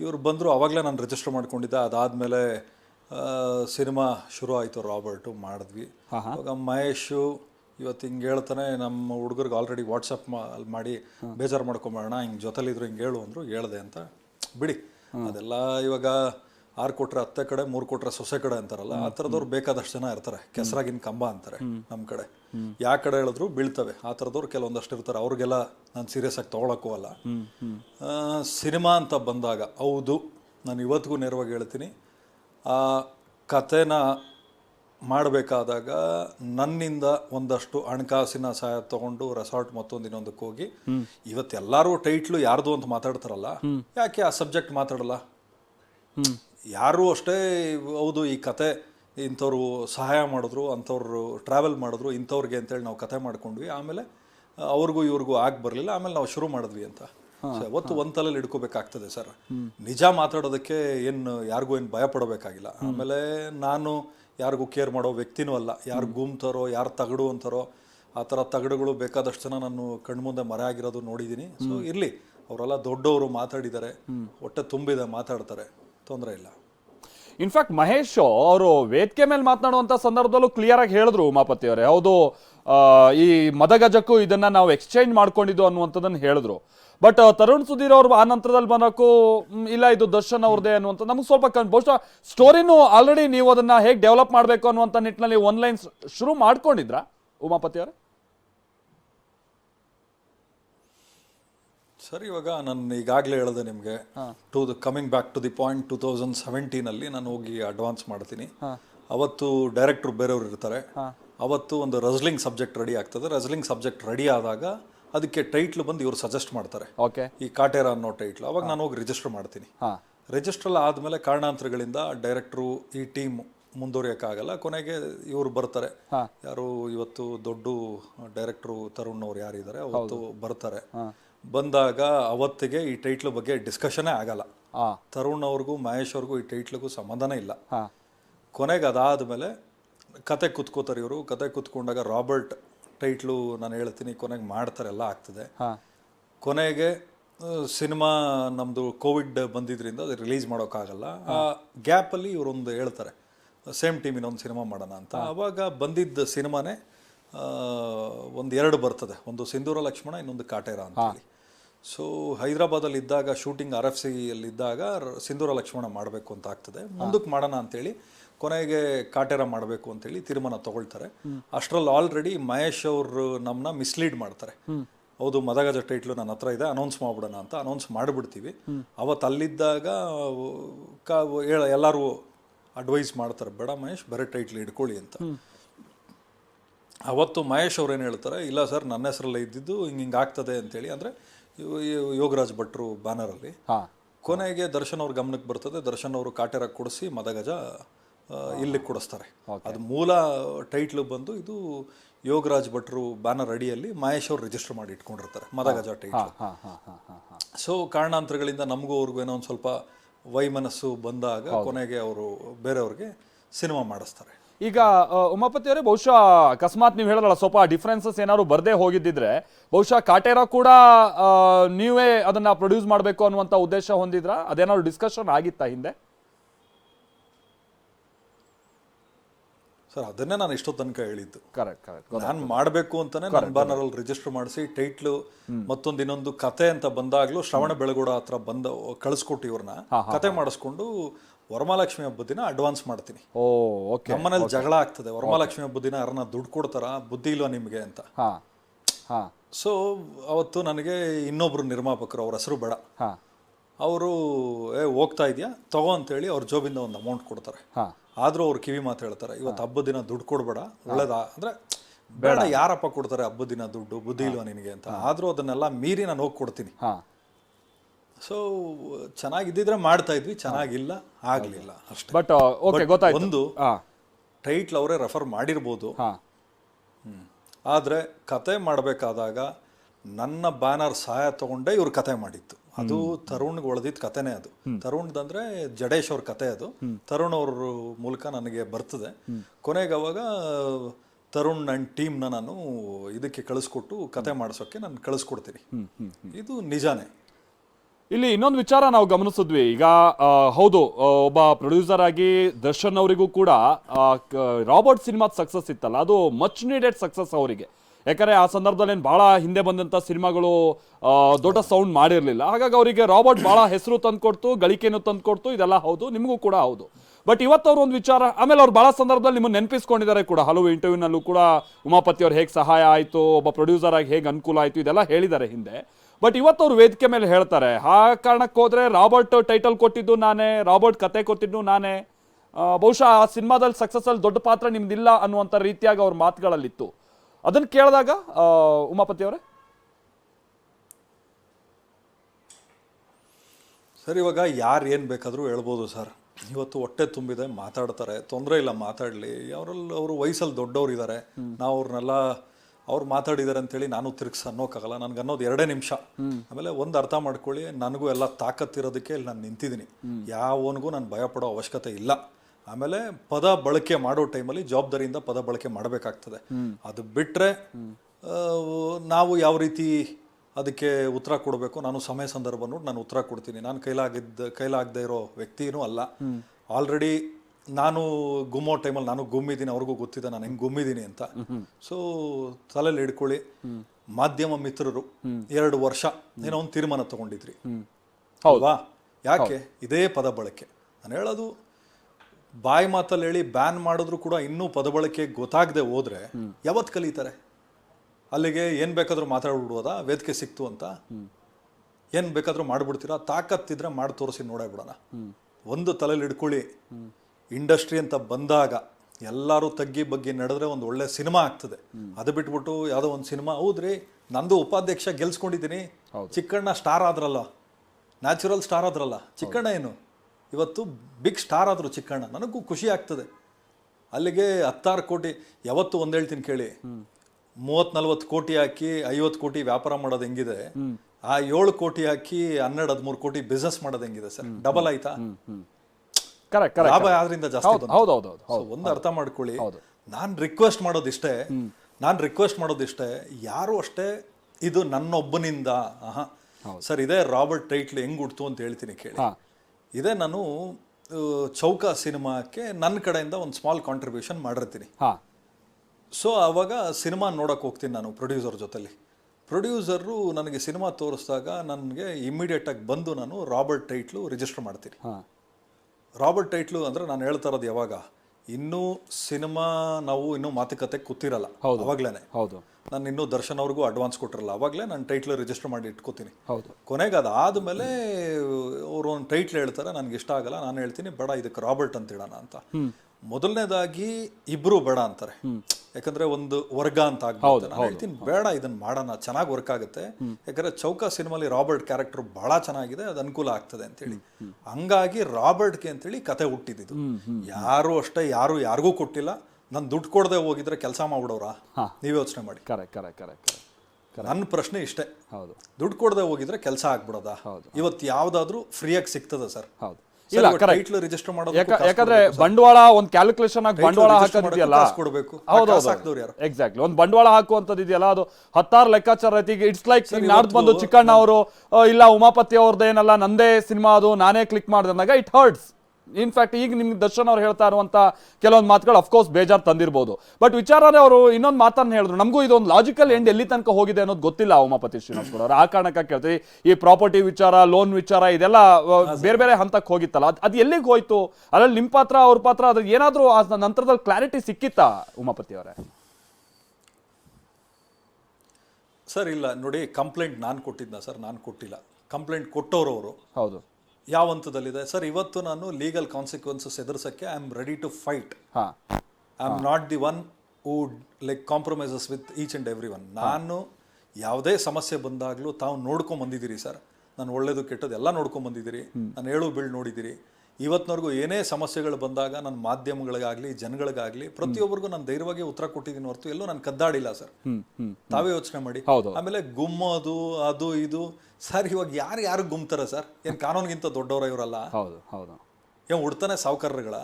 ಇವರು ಬಂದರು ಆವಾಗಲೇ ನಾನು ರಿಜಿಸ್ಟರ್ ಮಾಡ್ಕೊಂಡಿದ್ದೆ. ಅದಾದಮೇಲೆ ಸಿನಿಮಾ ಶುರು ಆಯಿತು ರಾಬರ್ಟು ಮಾಡಿದ್ವಿ. ಅವಾಗ ಮಹೇಶು ಇವತ್ತು ಹಿಂಗೆ ಹೇಳ್ತಾನೆ ನಮ್ಮ ಹುಡುಗರಿಗೆ ಆಲ್ರೆಡಿ ವಾಟ್ಸಪ್ ಮಾಡಿ ಬೇಜಾರು ಮಾಡ್ಕೊಂಬೋಣ ಹಿಂಗೆ ಜೊತೆಲಿದ್ರು ಹಿಂಗೆ ಹೇಳು ಅಂದರು ಹೇಳ್ದೆ ಅಂತ. ಬಿಡಿ. ಅದೆಲ್ಲ ಇವಾಗ ಆರು ಕೊಟ್ರೆ ಹತ್ತೆ ಕಡೆ ಮೂರು ಕೊಟ್ರೆ ಸೊಸೆ ಕಡೆ ಅಂತಾರಲ್ಲ ಆ ಥರದವ್ರು ಬೇಕಾದಷ್ಟು ಜನ ಇರ್ತಾರೆ. ಕೆಸರಾಗಿನ ಕಂಬ ಅಂತಾರೆ ನಮ್ಮ ಕಡೆ. ಯಾ ಕಡೆ ಹೇಳಿದ್ರು ಬೀಳ್ತವೆ. ಆ ಥರದವ್ರು ಕೆಲವೊಂದಷ್ಟು ಇರ್ತಾರೆ. ಅವ್ರಿಗೆಲ್ಲ ನಾನು ಸೀರಿಯಸ್ ಆಗಿ ತೊಗೊಳಕ್ಕೂ ಅಲ್ಲ. ಸಿನಿಮಾ ಅಂತ ಬಂದಾಗ ಹೌದು ನಾನು ಇವತ್ತಿಗೂ ನೇರವಾಗಿ ಹೇಳ್ತೀನಿ. ಆ ಕಥೆನ ಮಾಡಬೇಕಾದಾಗ ನನ್ನಿಂದ ಒಂದಷ್ಟು ಹಣಕಾಸಿನ ಸಹಾಯ ತಗೊಂಡು ರೆಸಾರ್ಟ್ ಮತ್ತೊಂದು ಇನ್ನೊಂದಕ್ಕೆ ಹೋಗಿ ಇವತ್ತೆಲ್ಲರೂ ಟೈಟ್ಲು ಯಾರ್ದು ಅಂತ ಮಾತಾಡ್ತಾರಲ್ಲ ಯಾಕೆ ಆ ಸಬ್ಜೆಕ್ಟ್ ಮಾತಾಡಲ್ಲ? ಯಾರು ಅಷ್ಟೇ ಹೌದು ಈ ಕತೆ ಇಂಥವ್ರು ಸಹಾಯ ಮಾಡಿದ್ರು ಅಂಥವ್ರು ಟ್ರಾವೆಲ್ ಮಾಡಿದ್ರು ಇಂಥವ್ರಿಗೆ ಅಂತೇಳಿ ನಾವು ಕತೆ ಮಾಡ್ಕೊಂಡ್ವಿ. ಆಮೇಲೆ ಅವ್ರಿಗೂ ಇವ್ರಿಗೂ ಆಗಿ ಬರಲಿಲ್ಲ ಆಮೇಲೆ ನಾವು ಶುರು ಮಾಡಿದ್ವಿ ಅಂತ. ಯಾವತ್ತು ಒಂದ್ ತಲೆಯಲ್ಲಿ ಇಟ್ಕೋಬೇಕಾಗ್ತದೆ ಸರ್. ನಿಜ ಮಾತಾಡೋದಕ್ಕೆ ಏನು ಯಾರಿಗೂ ಏನು ಭಯ ಪಡಬೇಕಾಗಿಲ್ಲ. ಆಮೇಲೆ ನಾನು ಯಾರಿಗೂ ಕೇರ್ ಮಾಡೋ ವ್ಯಕ್ತಿನೂ ಅಲ್ಲ. ಯಾರು ಗುಮ್ತಾರೋ ಯಾರು ತಗಡು ಅಂತಾರೋ ಆ ಥರ ತಗಡುಗಳು ಬೇಕಾದಷ್ಟು ಜನ ನಾನು ಕಣ್ಮುಂದೆ ಮರೆ ಆಗಿರೋದು ನೋಡಿದ್ದೀನಿ ಸೊ ಇರಲಿ ಅವರೆಲ್ಲ ದೊಡ್ಡವರು ಮಾತಾಡಿದ್ದಾರೆ ಹೊಟ್ಟೆ ತುಂಬಿದೆ ಮಾತಾಡ್ತಾರೆ ತೊಂದರೆ ಇಲ್ಲ. ಇನ್ಫ್ಯಾಕ್ಟ್ ಮಹೇಶ್ ಅವರು ವೇದಿಕೆ ಮೇಲೆ ಮಾತನಾಡುವಂತ ಸಂದರ್ಭದಲ್ಲೂ ಕ್ಲಿಯರ್ ಆಗಿ ಹೇಳಿದ್ರು ಉಮಾಪತಿ ಅವರೇ ಹೌದು ಈ ಮದಗಜಕ್ಕೂ ಇದನ್ನ ನಾವು ಎಕ್ಸ್ಚೇಂಜ್ ಮಾಡ್ಕೊಂಡಿದ್ದು ಅನ್ನುವಂಥದ್ದನ್ನು ಹೇಳಿದ್ರು. ಬಟ್ ತರುಣ್ ಸುಧೀರ್ ಅವ್ರು ಆ ನಂತರದಲ್ಲಿ ಬರೋಕ್ಕೂ ಇಲ್ಲ ಇದು ದರ್ಶನ್ ಅವ್ರದೇ ಅನ್ನುವಂಥ ನಮ್ಗೆ ಸ್ವಲ್ಪ ಕನ್ ಬಹುಶಃ ಸ್ಟೋರಿನೂ ಆಲ್ರೆಡಿ ನೀವು ಅದನ್ನ ಹೇಗೆ ಡೆವಲಪ್ ಮಾಡಬೇಕು ಅನ್ನುವಂಥ ನಿಟ್ಟಿನಲ್ಲಿ ಒನ್ ಲೈನ್ ಶುರು ಮಾಡ್ಕೊಂಡಿದ್ರಾ ಉಮಾಪತಿ ಅವರೇ? ಸರ್ ಇವಾಗ ನಾನು ಈಗಾಗಲೇ ಹೇಳಿದೆ ನಿಮಗೆ to the coming back to the point two thousand ಸೆವೆಂಟೀನಲ್ಲಿ ನಾನು ಹೋಗಿ ಅಡ್ವಾನ್ಸ್ ಮಾಡ್ತೀನಿ. ಅವತ್ತು ಡೈರೆಕ್ಟ್ರು ಬೇರೆಯವ್ರು ಇರ್ತಾರೆ. ಅವತ್ತು ಒಂದು ರಸ್ಲಿಂಗ್ ಸಬ್ಜೆಕ್ಟ್ ರೆಡಿ ಆಗ್ತದೆ. ರಸ್ಲಿಂಗ್ ಸಬ್ಜೆಕ್ಟ್ ರೆಡಿ ಆದಾಗ ಅದಕ್ಕೆ ಟೈಟ್ಲ್ ಬಂದು ಇವರು ಸಜೆಸ್ಟ್ ಮಾಡ್ತಾರೆ. ಓಕೆ ಈ ಕಾಟೇರ ಅನ್ನೋ ಟೈಟ್ಲ್ ಅವಾಗ ನಾನು ಹೋಗಿ ರಿಜಿಸ್ಟರ್ ಮಾಡ್ತೀನಿ. ಹಾ. ರಿಜಿಸ್ಟ್ರಲ್ ಆದಮೇಲೆ ಕಾರಣಾಂತರಗಳಿಂದ ಡೈರೆಕ್ಟ್ರು ಈ ಟೀಮ್ ಮುಂದುವರಿಯೋಕ್ಕಾಗಲ್ಲ. ಕೊನೆಗೆ ಇವರು ಬರ್ತಾರೆ. ಯಾರು ಇವತ್ತು ದೊಡ್ಡ ಡೈರೆಕ್ಟ್ರು ತರುಣ್ ಅವ್ರು ಯಾರಿದ್ದಾರೆ ಅವತ್ತು ಬರ್ತಾರೆ. ಬಂದಾಗ ಅವತ್ತಿಗೆ ಈ ಟೈಟ್ಲ್ ಬಗ್ಗೆ ಡಿಸ್ಕಷನೇ ಆಗಲ್ಲ. ತರುಣ್ ಅವ್ರಿಗೂ ಮಹೇಶ್ ಅವ್ರಿಗೂ ಈ ಟೈಟ್ಲಿಗೂ ಸಮಾಧಾನ ಇಲ್ಲ. ಕೊನೆಗೆ ಅದಾದಮೇಲೆ ಕತೆ ಕುತ್ಕೋತಾರೆ ಇವರು. ಕತೆ ಕುತ್ಕೊಂಡಾಗ ರಾಬರ್ಟ್ ಟೈಟ್ಲು ನಾನು ಹೇಳ್ತೀನಿ ಕೊನೆಗೆ ಮಾಡ್ತಾರೆ ಎಲ್ಲ ಆಗ್ತದೆ. ಕೊನೆಗೆ ಸಿನಿಮಾ ನಮ್ಮದು ಕೋವಿಡ್ ಬಂದಿದ್ರಿಂದ ಅದು ರಿಲೀಸ್ ಮಾಡೋಕ್ಕಾಗಲ್ಲ. ಆ ಗ್ಯಾಪಲ್ಲಿ ಇವರೊಂದು ಹೇಳ್ತಾರೆ ಸೇಮ್ ಟೀಮ್ ಒಂದು ಸಿನಿಮಾ ಮಾಡೋಣ ಅಂತ. ಆವಾಗ ಬಂದಿದ್ದ ಸಿನಿಮಾನೇ ಒಂದು ಎರಡು ಬರ್ತದೆ. ಒಂದು ಸಿಂಧೂರ ಲಕ್ಷ್ಮಣ ಇನ್ನೊಂದು ಕಾಟೇರ ಅಂತ ಹೇಳಿ. ಸೊ ಹೈದರಾಬಾದಲ್ಲಿ ಇದ್ದಾಗ ಶೂಟಿಂಗ್ ಆರ್ ಎಫ್ ಸಿಯಲ್ಲಿದ್ದಾಗ ಸಿಂಧೂರ ಲಕ್ಷ್ಮಣ ಮಾಡಬೇಕು ಅಂತ ಆಗ್ತದೆ. ಮುಂದಕ್ಕೆ ಮಾಡೋಣ ಅಂತೇಳಿ ಕೊನೆಗೆ ಕಾಟೇರ ಮಾಡಬೇಕು ಅಂತೇಳಿ ತೀರ್ಮಾನ ತಗೊಳ್ತಾರೆ. ಅಷ್ಟರಲ್ಲಿ ಆಲ್ರೆಡಿ ಮಹೇಶ್ ಅವರು ನಮ್ಮನ್ನ ಮಿಸ್ಲೀಡ್ ಮಾಡ್ತಾರೆ. ಹೌದು ಮದಗಜ ಟೈಟ್ಲು ನನ್ನ ಹತ್ರ ಇದೆ ಅನೌನ್ಸ್ ಮಾಡ್ಬಿಡೋಣ ಅಂತ ಅನೌನ್ಸ್ ಮಾಡಿಬಿಡ್ತೀವಿ. ಅವತ್ತು ಅಲ್ಲಿದ್ದಾಗ ಕ ಎಲ್ಲರೂ ಅಡ್ವೈಸ್ ಮಾಡ್ತಾರೆ ಬೇಡ ಮಹೇಶ್ ಬೇರೆ ಟೈಟ್ಲ್ ಇಟ್ಕೊಳ್ಳಿ ಅಂತ. ಅವತ್ತು ಮಹೇಶ್ ಅವ್ರು ಏನು ಹೇಳ್ತಾರೆ ಇಲ್ಲ ಸರ್ ನನ್ನ ಹೆಸರಲ್ಲೇ ಇದ್ದಿದ್ದು ಹಿಂಗೆ ಹಿಂಗೆ ಆಗ್ತದೆ ಅಂತೇಳಿ ಅಂದರೆ ಯೋಗರಾಜ್ ಭಟ್ರು ಬ್ಯಾನರಲ್ಲಿ ಕೊನೆಗೆ ದರ್ಶನ್ ಅವ್ರ ಗಮನಕ್ಕೆ ಬರ್ತದೆ ದರ್ಶನ್ ಅವರು ಕಾಟೇರ ಕೊಡಿಸಿ ಮದಗಜ ಇಲ್ಲಿ ಕೊಡಿಸ್ತಾರೆ. ಅದು ಮೂಲ ಟೈಟ್ಲ್ ಬಂದು ಇದು ಯೋಗರಾಜ್ ಭಟ್ರು ಬ್ಯಾನರ್ ಅಡಿಯಲ್ಲಿ ಮಹೇಶ್ ಅವ್ರು ರಿಜಿಸ್ಟರ್ ಮಾಡಿ ಇಟ್ಕೊಂಡಿರ್ತಾರೆ ಮದಗಜ ಟೈಟ್ಲ್ ಹಾ ಹಾ ಹಾ ಹಾ ಹಾ ಸೊ ಕಾರಣಾಂತರಗಳಿಂದ ನಮಗೂ ಅವ್ರಿಗೂ ಏನೋ ಒಂದು ಸ್ವಲ್ಪ ವೈಮನಸ್ಸು ಬಂದಾಗ ಕೊನೆಗೆ ಅವರು ಬೇರೆಯವ್ರಿಗೆ ಸಿನಿಮಾ ಮಾಡಿಸ್ತಾರೆ. ಈಗ ಉಮಾಪತಿ ಅವರೇ ಬಹುಶಃ ಅಕಸ್ಮಾತ್ ನೀವು ಹೇಳಲ್ಲ ಸ್ವಲ್ಪ ಡಿಫ್ರೆನ್ಸಸ್ ಏನಾದ್ರು ಬರದೇ ಹೋಗಿದ್ದಿದ್ರೆ ಬಹುಶಃ ಕಾಟೇರ ಕೂಡ ನೀವೇ ಅದನ್ನ ಪ್ರೊಡ್ಯೂಸ್ ಮಾಡಬೇಕು ಅನ್ನುವಂತ ಉದ್ದೇಶ ಹೊಂದಿದ್ರ? ಅದೇನಾದ್ರು ಡಿಸ್ಕಷನ್ ಆಗಿತ್ತಾ ಹಿಂದೆ? ಸರ್ ಅದನ್ನೇ ನಾನು ಇಷ್ಟೋ ತನಕ ಹೇಳಿದ್ದು. ಕರೆಕ್ಟ್ ಕರೆಕ್ಟ್ ನಾನು ಮಾಡಬೇಕು ಅಂತಾನೆ ನನ್ನ ಬ್ಯಾನರಲ್ಲಿ ರಿಜಿಸ್ಟರ್ ಮಾಡಿಸಿ ಟೈಟ್ಲು ಮತ್ತೊಂದು ಇನ್ನೊಂದು ಕತೆ ಅಂತ ಬಂದಾಗ್ಲೂ ಶ್ರವಣ ಬೆಳಗೋಡ ಹತ್ರ ಬಂದ ಕಳಿಸ್ಕೊಟ್ಟು ಇವ್ರನ್ನ. ಕತೆ ಮಾಡಿಸ್ಕೊಂಡು ವರಮಹಾಲಕ್ಷ್ಮಿ ಹಬ್ಬದ ದಿನ ಅಡ್ವಾನ್ಸ್ ಮಾಡ್ತೀನಿ. ನಮ್ಮನೇಲಿ ಜಗಳ ಆಗ್ತದೆ. ವರಮಹಾಲಕ್ಷ್ಮಿ ಹಬ್ಬದ ದಿನ ಯಾರನ್ನ ದುಡ್ಡು ಕೊಡ್ತಾರ? ಬುದ್ಧಿ ಇಲ್ವಾ ನಿಮಗೆ ಅಂತ. ಹಾ ಹಾ. ಸೊ ಅವತ್ತು ನನಗೆ ಇನ್ನೊಬ್ರು ನಿರ್ಮಾಪಕರು ಅವ್ರ ಹೆಸರು ಬೇಡ. ಅವರು ಏ ಹೋಗ್ತಾ ಇದೆಯಾ? ತಗೋ ಅಂತೇಳಿ ಅವ್ರ ಜೋಬಿಂದ ಒಂದು ಅಮೌಂಟ್ ಕೊಡ್ತಾರೆ. ಆದ್ರೂ ಅವ್ರು ಕಿವಿ ಮಾತು ಹೇಳ್ತಾರೆ ಇವತ್ತು ಹಬ್ಬದ ದಿನ ದುಡ್ಡು ಕೊಡಬೇಡ ಒಳ್ಳೇದಾ. ಅಂದ್ರೆ ಬೇಡ. ಯಾರಪ್ಪ ಕೊಡ್ತಾರೆ ಹಬ್ಬದ ದಿನ ದುಡ್ಡು ಬುದ್ಧಿ ಇಲ್ವಾ ನಿನಗೆ ಅಂತ. ಆದ್ರೂ ಅದನ್ನೆಲ್ಲ ಮೀರಿ ನಾನು ಹೋಗಿ ಕೊಡ್ತೀನಿ. ಸೊ ಚೆನ್ನಾಗಿದ್ದಿದ್ರೆ ಮಾಡ್ತಾ ಇದ್ವಿ ಚೆನ್ನಾಗಿಲ್ಲ ಆಗಲಿಲ್ಲ ಅಷ್ಟೇ. ಬಟ್ ಓಕೆ ಗೊತ್ತಾಯ್ತು. ಒಂದು ಟೈಟ್ಲ್ ಅವರೇ ರೆಫರ್ ಮಾಡಿರ್ಬೋದು. ಆದರೆ ಕತೆ ಮಾಡಬೇಕಾದಾಗ ನನ್ನ ಬ್ಯಾನರ್ ಸಹಾಯ ತಗೊಂಡೇ ಇವ್ರು ಕತೆ ಮಾಡಿತ್ತು ಅದು ತರುಣ್ಗೆ ಒಳದಿದ್ದ ಕತೆನೇ ಅದು. ತರುಣ್ದಂದ್ರೆ ಜಡೇಶ್ ಅವ್ರ ಕತೆ ಅದು. ತರುಣ್ ಅವ್ರ ಮೂಲಕ ನನಗೆ ಬರ್ತದೆ. ಕೊನೆಗೆ ಅವಾಗ ತರುಣ್ ನನ್ನ ಟೀಮ್ನ ನಾನು ಇದಕ್ಕೆ ಕಳಿಸ್ಕೊಟ್ಟು ಕತೆ ಮಾಡಿಸೋಕೆ ನಾನು ಕಳಿಸ್ಕೊಡ್ತೀನಿ. ಇದು ನಿಜಾನೇ. ಇಲ್ಲಿ ಇನ್ನೊಂದು ವಿಚಾರ ನಾವು ಗಮನಿಸಿದ್ವಿ. ಈಗ ಹೌದು ಒಬ್ಬ ಪ್ರೊಡ್ಯೂಸರ್ ಆಗಿ ದರ್ಶನ್ ಅವರಿಗೂ ಕೂಡ ರಾಬರ್ಟ್ ಸಿನಿಮಾದ ಸಕ್ಸಸ್ ಇತ್ತಲ್ಲ ಅದು ಮಚ್ ನೀಡೆಡ್ ಸಕ್ಸಸ್ ಅವರಿಗೆ. ಯಾಕಂದ್ರೆ ಆ ಸಂದರ್ಭದಲ್ಲಿ ಏನು ಬಹಳ ಹಿಂದೆ ಬಂದಂತ ಸಿನಿಮಾಗಳು ದೊಡ್ಡ ಸೌಂಡ್ ಮಾಡಿರಲಿಲ್ಲ. ಹಾಗಾಗಿ ಅವರಿಗೆ ರಾಬರ್ಟ್ ಬಹಳ ಹೆಸರು ತಂದುಕೊಡ್ತು, ಗಳಿಕೆನೂ ತಂದುಕೊಡ್ತು, ಇದೆಲ್ಲ ಹೌದು, ನಿಮಗೂ ಕೂಡ ಹೌದು. ಬಟ್ ಇವತ್ತು ಅವ್ರ ಒಂದು ವಿಚಾರ, ಆಮೇಲೆ ಅವ್ರು ಬಹಳ ಸಂದರ್ಭದಲ್ಲಿ ನಿಮ್ಮನ್ನು ನೆನಪಿಸ್ಕೊಂಡಿದ್ದಾರೆ ಕೂಡ. ಹಲವು ಇಂಟರ್ವ್ಯೂನಲ್ಲೂ ಕೂಡ ಉಮಾಪತಿ ಅವ್ರು ಹೇಗೆ ಸಹಾಯ ಆಯಿತು, ಒಬ್ಬ ಪ್ರೊಡ್ಯೂಸರ್ ಆಗಿ ಹೇಗೆ ಅನುಕೂಲ ಆಯಿತು, ಇದೆಲ್ಲ ಹೇಳಿದ್ದಾರೆ ಹಿಂದೆ. ಬಟ್ ಇವತ್ತು ಅವ್ರು ವೇದಿಕೆ ಮೇಲೆ ಹೇಳ್ತಾರೆ, ಆ ಕಾರಣಕ್ಕೆ ಹೋದ್ರೆ ರಾಬರ್ಟ್ ಟೈಟಲ್ ಕೊಟ್ಟಿದ್ದು ನಾನೇ ರಾಬರ್ಟ್ ಕತೆ ಕೊಟ್ಟಿದ್ದು ನಾನೇ. ಬಹುಶಃ ಆ ಸಿನಿಮಾದಲ್ಲಿ ಸಕ್ಸಸ್ ಅಲ್ಲಿ ದೊಡ್ಡ ಪಾತ್ರ ನಿಮ್ದಿಲ್ಲ ಅನ್ನುವಂಥ ರೀತಿಯಾಗಿ ಅವ್ರ ಮಾತುಗಳಲ್ಲಿತ್ತು. ಅದನ್ನ ಕೇಳಿದಾಗ ಉಮಾಪತಿ ಅವರೇ ಸರ್ ಇವಾಗ ಯಾರು ಏನು ಬೇಕಾದರೂ ಹೇಳ್ಬೋದು ಸರ್. ಇವತ್ತು ಹೊಟ್ಟೆ ತುಂಬಿದೆ ಮಾತಾಡ್ತಾರೆ. ತೊಂದರೆ ಇಲ್ಲ ಮಾತಾಡಲಿ. ಅವರಲ್ಲಿ ಅವರು ವಯಸ್ಸಲ್ಲಿ ದೊಡ್ಡವ್ರು ಇದ್ದಾರೆ ನಾವು ಅವ್ರನ್ನೆಲ್ಲ ಅವ್ರು ಮಾತಾಡಿದ್ದಾರೆ ಅಂತೇಳಿ ನಾನು ತಿರ್ಗಿಸ್ ಅನ್ನೋಕ್ಕಾಗಲ್ಲ. ನನಗೆ ಅನ್ನೋದು ಎರಡೇ ನಿಮಿಷ. ಆಮೇಲೆ ಒಂದು ಅರ್ಥ ಮಾಡ್ಕೊಳ್ಳಿ ನನಗೂ ಎಲ್ಲ ತಾಕತ್ತಿರೋದಕ್ಕೆ ಇಲ್ಲಿ ನಾನು ನಿಂತಿದ್ದೀನಿ. ಯಾವನಿಗೂ ನಾನು ಭಯಪಡೋ ಅವಶ್ಯಕತೆ ಇಲ್ಲ. ಆಮೇಲೆ ಪದ ಬಳಕೆ ಮಾಡೋ ಟೈಮಲ್ಲಿ ಜವಾಬ್ದಾರಿಯಿಂದ ಪದ ಬಳಕೆ ಮಾಡಬೇಕಾಗ್ತದೆ. ಅದು ಬಿಟ್ಟರೆ ನಾವು ಯಾವ ರೀತಿ ಅದಕ್ಕೆ ಉತ್ತರ ಕೊಡಬೇಕು? ನಾನು ಸಮಯ ಸಂದರ್ಭ ನೋಡಿ ನಾನು ಉತ್ತರ ಕೊಡ್ತೀನಿ. ನಾನು ಕೈಲಾಗಿದ್ದ ಕೈಲಾಗದೇ ಇರೋ ವ್ಯಕ್ತಿಯೂ ಅಲ್ಲ. ಆಲ್ರೆಡಿ ನಾನು ಗುಮ್ಮೋ ಟೈಮಲ್ಲಿ ನಾನು ಗುಮ್ಮಿದ್ದೀನಿ ಅವ್ರಿಗೂ ಗೊತ್ತಿದೆ ನಾನು ಹೆಂಗೆ ಗುಮ್ಮಿದ್ದೀನಿ ಅಂತ. ಸೊ ತಲೆಯಲ್ಲಿ ಹಿಡ್ಕೊಳ್ಳಿ. ಮಾಧ್ಯಮ ಮಿತ್ರರು ಎರಡು ವರ್ಷ ಏನೋ ಒಂದು ತೀರ್ಮಾನ ತಗೊಂಡಿದ್ರಿ. ಹೌದಾ. ಯಾಕೆ? ಇದೇ ಪದ ಬಳಕೆ. ನಾನು ಹೇಳೋದು ಬಾಯಿ ಮಾತಲ್ಲಿ ಹೇಳಿ ಬ್ಯಾನ್ ಮಾಡಿದ್ರು ಕೂಡ ಇನ್ನೂ ಪದಬಳಕೆ ಗೊತ್ತಾಗದೆ ಹೋದ್ರೆ ಯಾವತ್ತು ಕಲಿತಾರೆ? ಅಲ್ಲಿಗೆ ಏನ್ ಬೇಕಾದ್ರೂ ಮಾತಾಡ್ಬಿಡ್ಬೋದಾ? ವೇದಿಕೆ ಸಿಕ್ತು ಅಂತ? ಏನ್ ಬೇಕಾದ್ರೂ ಮಾಡ್ಬಿಡ್ತೀರಾ? ತಾಕತ್ತಿದ್ರೆ ಮಾಡಿ ತೋರಿಸಿ ನೋಡೇ ಬಿಡೋಣ ಒಂದು ತಲೆಯಲ್ಲಿ ಹಿಡ್ಕೊಳ್ಳಿ. ಇಂಡಸ್ಟ್ರಿ ಅಂತ ಬಂದಾಗ ಎಲ್ಲರೂ ತಗ್ಗಿ ಬಗ್ಗೆ ನಡೆದ್ರೆ ಒಂದು ಒಳ್ಳೆ ಸಿನಿಮಾ ಆಗ್ತದೆ. ಅದು ಬಿಟ್ಬಿಟ್ಟು ಯಾವುದೋ ಒಂದು ಸಿನಿಮಾ. ಹೌದ್ರಿ ನಂದು ಉಪಾಧ್ಯಕ್ಷ ಗೆಲ್ಸ್ಕೊಂಡಿದ್ದೀನಿ. ಚಿಕ್ಕಣ್ಣ ಸ್ಟಾರ್ ಆದ್ರಲ್ಲ. ನ್ಯಾಚುರಲ್ ಸ್ಟಾರ್ ಆದ್ರಲ್ಲ. ಚಿಕ್ಕಣ್ಣ ಏನು? ಇವತ್ತು ಬಿಗ್ ಸ್ಟಾರ್ ಆದ್ರು ಚಿಕ್ಕಣ್ಣ ನನಗೂ ಖುಷಿ ಆಗ್ತದೆ. ಅಲ್ಲಿಗೆ ಹತ್ತಾರು ಕೋಟಿ ಯಾವತ್ತು ಒಂದ್ ಹೇಳ್ತೀನಿ ಕೇಳಿ. ಮೂವತ್ ನಲ್ವತ್ತು ಕೋಟಿ ಹಾಕಿ ಐವತ್ತು ಕೋಟಿ ವ್ಯಾಪಾರ ಮಾಡೋದು ಹೆಂಗಿದೆ? ಆ ಏಳು ಕೋಟಿ ಹಾಕಿ ಹನ್ನೆರಡು ಹದಿಮೂರು ಕೋಟಿ ಬಿಸ್ನೆಸ್ ಮಾಡೋದು ಹೆಂಗಿದೆ ಸರ್? ಡಬಲ್ ಆಯ್ತಾ? ಲಾಭ ಯಾವ್ದ್ರಿಂದ ಜಾಸ್ತಿ ಒಂದು ಅರ್ಥ ಮಾಡ್ಕೊಳ್ಳಿ. ನಾನು ರಿಕ್ವೆಸ್ಟ್ ಮಾಡೋದಿಷ್ಟೇ ನಾನ್ ರಿಕ್ವೆಸ್ಟ್ ಮಾಡೋದಿಷ್ಟೇ ಯಾರು ಅಷ್ಟೇ ಇದು ನನ್ನೊಬ್ಬನಿಂದ ಸರ್ ಇದೇ ರಾಬರ್ಟ್ ಟೈಟ್ಲ್ ಹೆಂಗ್ ಹುಡ್ತು ಅಂತ ಹೇಳ್ತೀನಿ ಕೇಳಿ. ಇದೇ ನಾನು ಚೌಕ ಸಿನಿಮಾಕ್ಕೆ ನನ್ನ ಕಡೆಯಿಂದ ಒಂದು ಸ್ಮಾಲ್ ಕಾಂಟ್ರಿಬ್ಯೂಷನ್ ಮಾಡಿರ್ತೀನಿ. ಹಾಂ. ಸೊ ಆವಾಗ ಸಿನಿಮಾ ನೋಡಕ್ಕೆ ಹೋಗ್ತೀನಿ ನಾನು ಪ್ರೊಡ್ಯೂಸರ್ ಜೊತೆಲಿ. ಪ್ರೊಡ್ಯೂಸರು ನನಗೆ ಸಿನಿಮಾ ತೋರಿಸಿದಾಗ ನನಗೆ ಇಮ್ಮಿಡಿಯೇಟಾಗಿ ಬಂದು ನಾನು ರಾಬರ್ಟ್ ಟೈಟ್ಲು ರಿಜಿಸ್ಟರ್ ಮಾಡ್ತೀನಿ. ಹಾಂ. ರಾಬರ್ಟ್ ಟೈಟ್ಲು ಅಂದರೆ ನಾನು ಹೇಳ್ತಾ ಇರೋದು ಯಾವಾಗ? ಇನ್ನೂ ಸಿನಿಮಾ ನಾವು ಇನ್ನೂ ಮಾತುಕತೆ ಕೂತಿರಲ್ಲ ಅವಾಗ್ಲೇನೆ. ಹೌದು. ನಾನು ಇನ್ನೂ ದರ್ಶನ್ ಅವ್ರಿಗೂ ಅಡ್ವಾನ್ಸ್ ಕೊಟ್ಟಿರಲ್ಲ. ಅವಾಗಲೇ ನಾನು ಟೈಟ್ಲ್ ರಿಜಿಸ್ಟರ್ ಮಾಡಿ ಇಟ್ಕೋತೀನಿ. ಹೌದು. ಕೊನೆಗೆ ಅದಾದ್ಮೇಲೆ ಅವರು ಒಂದು ಟೈಟ್ಲ್ ಹೇಳ್ತಾರೆ ನನಗೆ ಇಷ್ಟ ಆಗಲ್ಲ ನಾನು ಹೇಳ್ತೀನಿ ಬೇಡ ಇದಕ್ಕೆ ರಾಬರ್ಟ್ ಅಂತ ಇಡೋಣ ಅಂತ. ಮೊದಲನೇದಾಗಿ ಇಬ್ರು ಬೇಡ ಅಂತಾರೆ. ಯಾಕಂದ್ರೆ ಒಂದು ವರ್ಗ ಅಂತ ಆಗ್ಬೋದು ನಾನು ಹೇಳ್ತೀನಿ ಬೇಡ ಇದನ್ನ ಮಾಡೋಣ ಚೆನ್ನಾಗಿ ವರ್ಕ್ ಆಗುತ್ತೆ. ಯಾಕಂದ್ರೆ ಚೌಕ ಸಿನಿಮಾಲಿ ರಾಬರ್ಟ್ ಕ್ಯಾರೆಕ್ಟರ್ ಬಹಳ ಚೆನ್ನಾಗಿದೆ ಅದು ಅನುಕೂಲ ಆಗ್ತದೆ ಅಂತೇಳಿ. ಹಂಗಾಗಿ ರಾಬರ್ಟ್ಗೆ ಅಂತೇಳಿ ಕತೆ ಹುಟ್ಟಿದ್ದು ಯಾರು ಅಷ್ಟೇ ಯಾರು ಯಾರಿಗೂ ಕೊಟ್ಟಿಲ್ಲ. ನಾನು ದುಡ್ಡು ಕೊಡದೆ ಹೋಗಿದ್ರೆ ಕೆಲಸ ಮಾಡ್ಬಿಡೋರಾ ನೀವು ಯೋಚನೆ ಮಾಡಿ. ಕರೆಕ್ಟ್ ಕರೆಕ್ಟ್ ಕರೆಕ್ಟ್ ಕರೆಕ್ಟ್ ನನ್ನ ಪ್ರಶ್ನೆ ಇಷ್ಟೇ. ಹೌದು. ದುಡ್ಡು ಕೊಡದೆ ಹೋಗಿದ್ರೆ ಕೆಲಸ ಆಗ್ಬಿಡೋದ? ಇವತ್ತು ಯಾವ್ದಾದ್ರು ಫ್ರೀಯಾಗಿ ಸಿಗ್ತದ ಸರ್. ಹೌದು. ಇಲ್ಲ ಕರೆಕ್ಟ್ ಟೈಟ್ಲ್ ರಿಜಿಸ್ಟರ್ ಮಾಡೋದು ಯಾಕ- ಯಾಕಂದ್ರೆ ಬಂಡವಾಳ ಒಂದ್ ಕ್ಯಾಲ್ಕುಲೇಷನ್ ಆಗಿ ಬಂಡವಾಳ register ಹಾಕೋದಿದೆಯಲ್ಲ ಮಾಡೋಕೆ ಕಾಸು ಕೊಡ್ಬೇಕು. ಆ ಕಾಸು ಹಾಕ್ದವ್ರು ಯಾರು? ಎಕ್ಸಾಕ್ಟ್ಲಿ ಒಂದ್ ಬಂಡವಾಳ ಹಾಕುವಂತದ್ದು ಇದೆಯಲ್ಲ ಅದು ಹತ್ತಾರು ಲೆಕ್ಕಾಚಾರ ಐತಿ ಇಟ್ಸ್ ಲೈಕ್ ನಾಡ್ದು ಬಂದು ಚಿಕ್ಕಣ್ಣ ಅವರು ಇಲ್ಲ ಉಮಾಪತಿ ಅವ್ರದ್ದು ಏನಲ್ಲ ನಂದೇ ಸಿನಿಮಾ ಅದು ನಾನೇ ಕ್ಲಿಕ್ ಮಾಡಿದಾಗ ಇಟ್ ಹರ್ಟ್ಸ್ ಇನ್ಫ್ಯಾಕ್ಟ್ ಈಗ ನಿಮ್ಗೆ ದರ್ಶನ್ ಅವ್ರು ಹೇಳ್ತಾ ಇರುವಂತ ಕೆಲವೊಂದು ಮಾತುಗಳು ಅಫ್ಕೋರ್ಸ್ ಬೇಜಾರು ತಂದಿರ್ಬೋದು. ಬಟ್ ವಿಚಾರನೇ ಅವರು ಇನ್ನೊಂದು ಮಾತನ್ನು ಹೇಳಿದ್ರು. ನಮಗೂ ಇದೊಂದು ಲಾಜಿಕಲ್ ಎಂಡ್ ಎಲ್ಲಿ ತನಕ ಹೋಗಿದೆ ಅನ್ನೋದು ಗೊತ್ತಿಲ್ಲ ಉಮಾಪತಿ ಶ್ರೀನಿವಾಸ್ ಕೂಡ ಆ ಕಾರಣಕ್ಕೆ ಕೇಳ್ತೀವಿ ಈ ಪ್ರಾಪರ್ಟಿ ವಿಚಾರ ಲೋನ್ ವಿಚಾರ ಇದೆಲ್ಲ ಬೇರೆ ಬೇರೆ ಹಂತಕ್ಕೆ ಹೋಗಿತ್ತಲ್ಲ. ಅದು ಅದು ಎಲ್ಲಿಗೆ ಹೋಯ್ತು? ಅದ್ರಲ್ಲಿ ನಿಮ್ಮ ಪಾತ್ರ ಅವ್ರ ಪಾತ್ರ ಅದ್ರ ಏನಾದರೂ ಆ ನಂತರದಲ್ಲಿ ಕ್ಲಾರಿಟಿ ಸಿಕ್ಕಿತ್ತಾ ಉಮಾಪತಿ ಅವರೇ? ಸರ್ ಇಲ್ಲ ನೋಡಿ ಕಂಪ್ಲೇಂಟ್ ನಾನು ಕೊಟ್ಟಿದ್ದ ಸರ್ ನಾನು ಕೊಟ್ಟಿಲ್ಲ. ಕಂಪ್ಲೇಂಟ್ ಕೊಟ್ಟವರು ಅವರು. ಹೌದು. ಯಾವ ಹಂತದಲ್ಲಿದೆ? ಸರ್ ಇವತ್ತು ನಾನು legal consequences ಎದುರಿಸೋಕ್ಕೆ I am ready to fight I am not the one who like compromises with each and every one ನಾನು ಯಾವುದೇ ಸಮಸ್ಯೆ ಬಂದಾಗಲೂ ತಾವು ನೋಡ್ಕೊಂಡ್ ಬಂದಿದ್ದೀರಿ ಸರ್. ನಾನು ಒಳ್ಳೇದು ಕೆಟ್ಟದ್ದು ಎಲ್ಲ ನೋಡ್ಕೊಂಡ್ ಬಂದಿದ್ದೀರಿ ನಾನು ಹೇಳು ಬೀಳ್ ನೋಡಿದ್ದೀರಿ. ಇವತ್ತಿನವರೆಗೂ ಏನೇ ಸಮಸ್ಯೆಗಳು ಬಂದಾಗ ನನ್ನ ಮಾಧ್ಯಮಗಳಿಗಾಗಲಿ ಜನಗಳಿಗಾಗಲಿ ಪ್ರತಿಯೊಬ್ಬರಿಗೂ ನಾನು ಧೈರ್ಯವಾಗಿ ಉತ್ತರ ಕೊಟ್ಟಿದ್ದೀನಿ ಹೊರತು ಎಲ್ಲೂ ನಾನು ಕದ್ದಾಡಿಲ್ಲ ಸರ್. ತಾವೇ ಯೋಚನೆ ಮಾಡಿ. ಆಮೇಲೆ ಗುಮ್ಮೋದು ಅದು ಇದು. ಸರ್ ಇವಾಗ ಯಾರು ಯಾರು ಗುಮ್ತಾರೆ ಸರ್? ಏನು ಕಾನೂನಿಗಿಂತ ದೊಡ್ಡವರ ಇವರಲ್ಲ? ಏನ್ ಉಡ್ತಾನೆ ಸಾವುಕಾರರುಗಳ?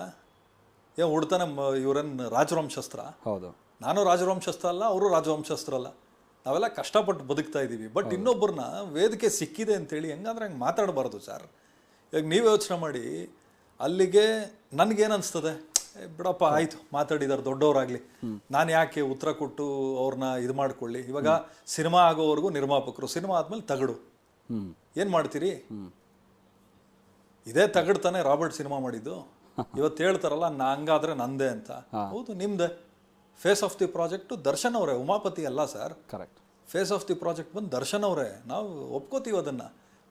ಏನ್ ಉಡ್ತಾನೆ ಇವರೇನು ಇವ್ರೇನ್ ರಾಜವಂಶಸ್ತ್ರ? ಹೌದು. ನಾನು ರಾಜವಂಶಸ್ತ್ರ ಅಲ್ಲ ಅವರು ರಾಜವಂಶಸ್ತ್ರ ಅಲ್ಲ. ನಾವೆಲ್ಲ ಕಷ್ಟಪಟ್ಟು ಬದುಕ್ತಾ ಇದ್ದೀವಿ. ಬಟ್ ಇನ್ನೊಬ್ಬರನ್ನ ವೇದಿಕೆ ಸಿಕ್ಕಿದೆ ಅಂತೇಳಿ ಹೆಂಗಂದ್ರೆ ಹಂಗೆ ಮಾತಾಡಬಾರ್ದು ಸರ್. ಈಗ ನೀವು ಯೋಚನೆ ಮಾಡಿ ಅಲ್ಲಿಗೆ ನನಗೇನು ಅನಿಸ್ತದೆ? ಬಿಡಪ್ಪ ಆಯ್ತು ಮಾತಾಡಿದಾರೆ ದೊಡ್ಡವರಾಗ್ಲಿ. ನಾನು ಯಾಕೆ ಉತ್ತರ ಕೊಟ್ಟು ಅವ್ರನ್ನ ಇದು ಮಾಡ್ಕೊಳ್ಳಿ? ಇವಾಗ ಸಿನಿಮಾ ಆಗೋವರೆಗೂ ನಿರ್ಮಾಪಕರು ಸಿನಿಮಾ ಆದ್ಮೇಲೆ ತಗಡು. ಏನು ಮಾಡ್ತೀರಿ? ಇದೇ ತಗಡ್ ತಾನೆ ರಾಬರ್ಟ್ ಸಿನಿಮಾ ಮಾಡಿದ್ದು. ಇವತ್ತು ಹೇಳ್ತಾರಲ್ಲ ನಾ ಹಂಗಾದ್ರೆ ನಂದೇ ಅಂತ. ಹೌದು ನಿಮ್ದೆ. Phase of the project Darshan ಅವರೇ ಉಮಾಪತಿ ಅಲ್ಲ sir. Correct phase of the project ಬಂದು ದರ್ಶನ್ ಅವರೇ. ನಾವು ಒಪ್ಕೋತೀವಿ ಅದನ್ನ.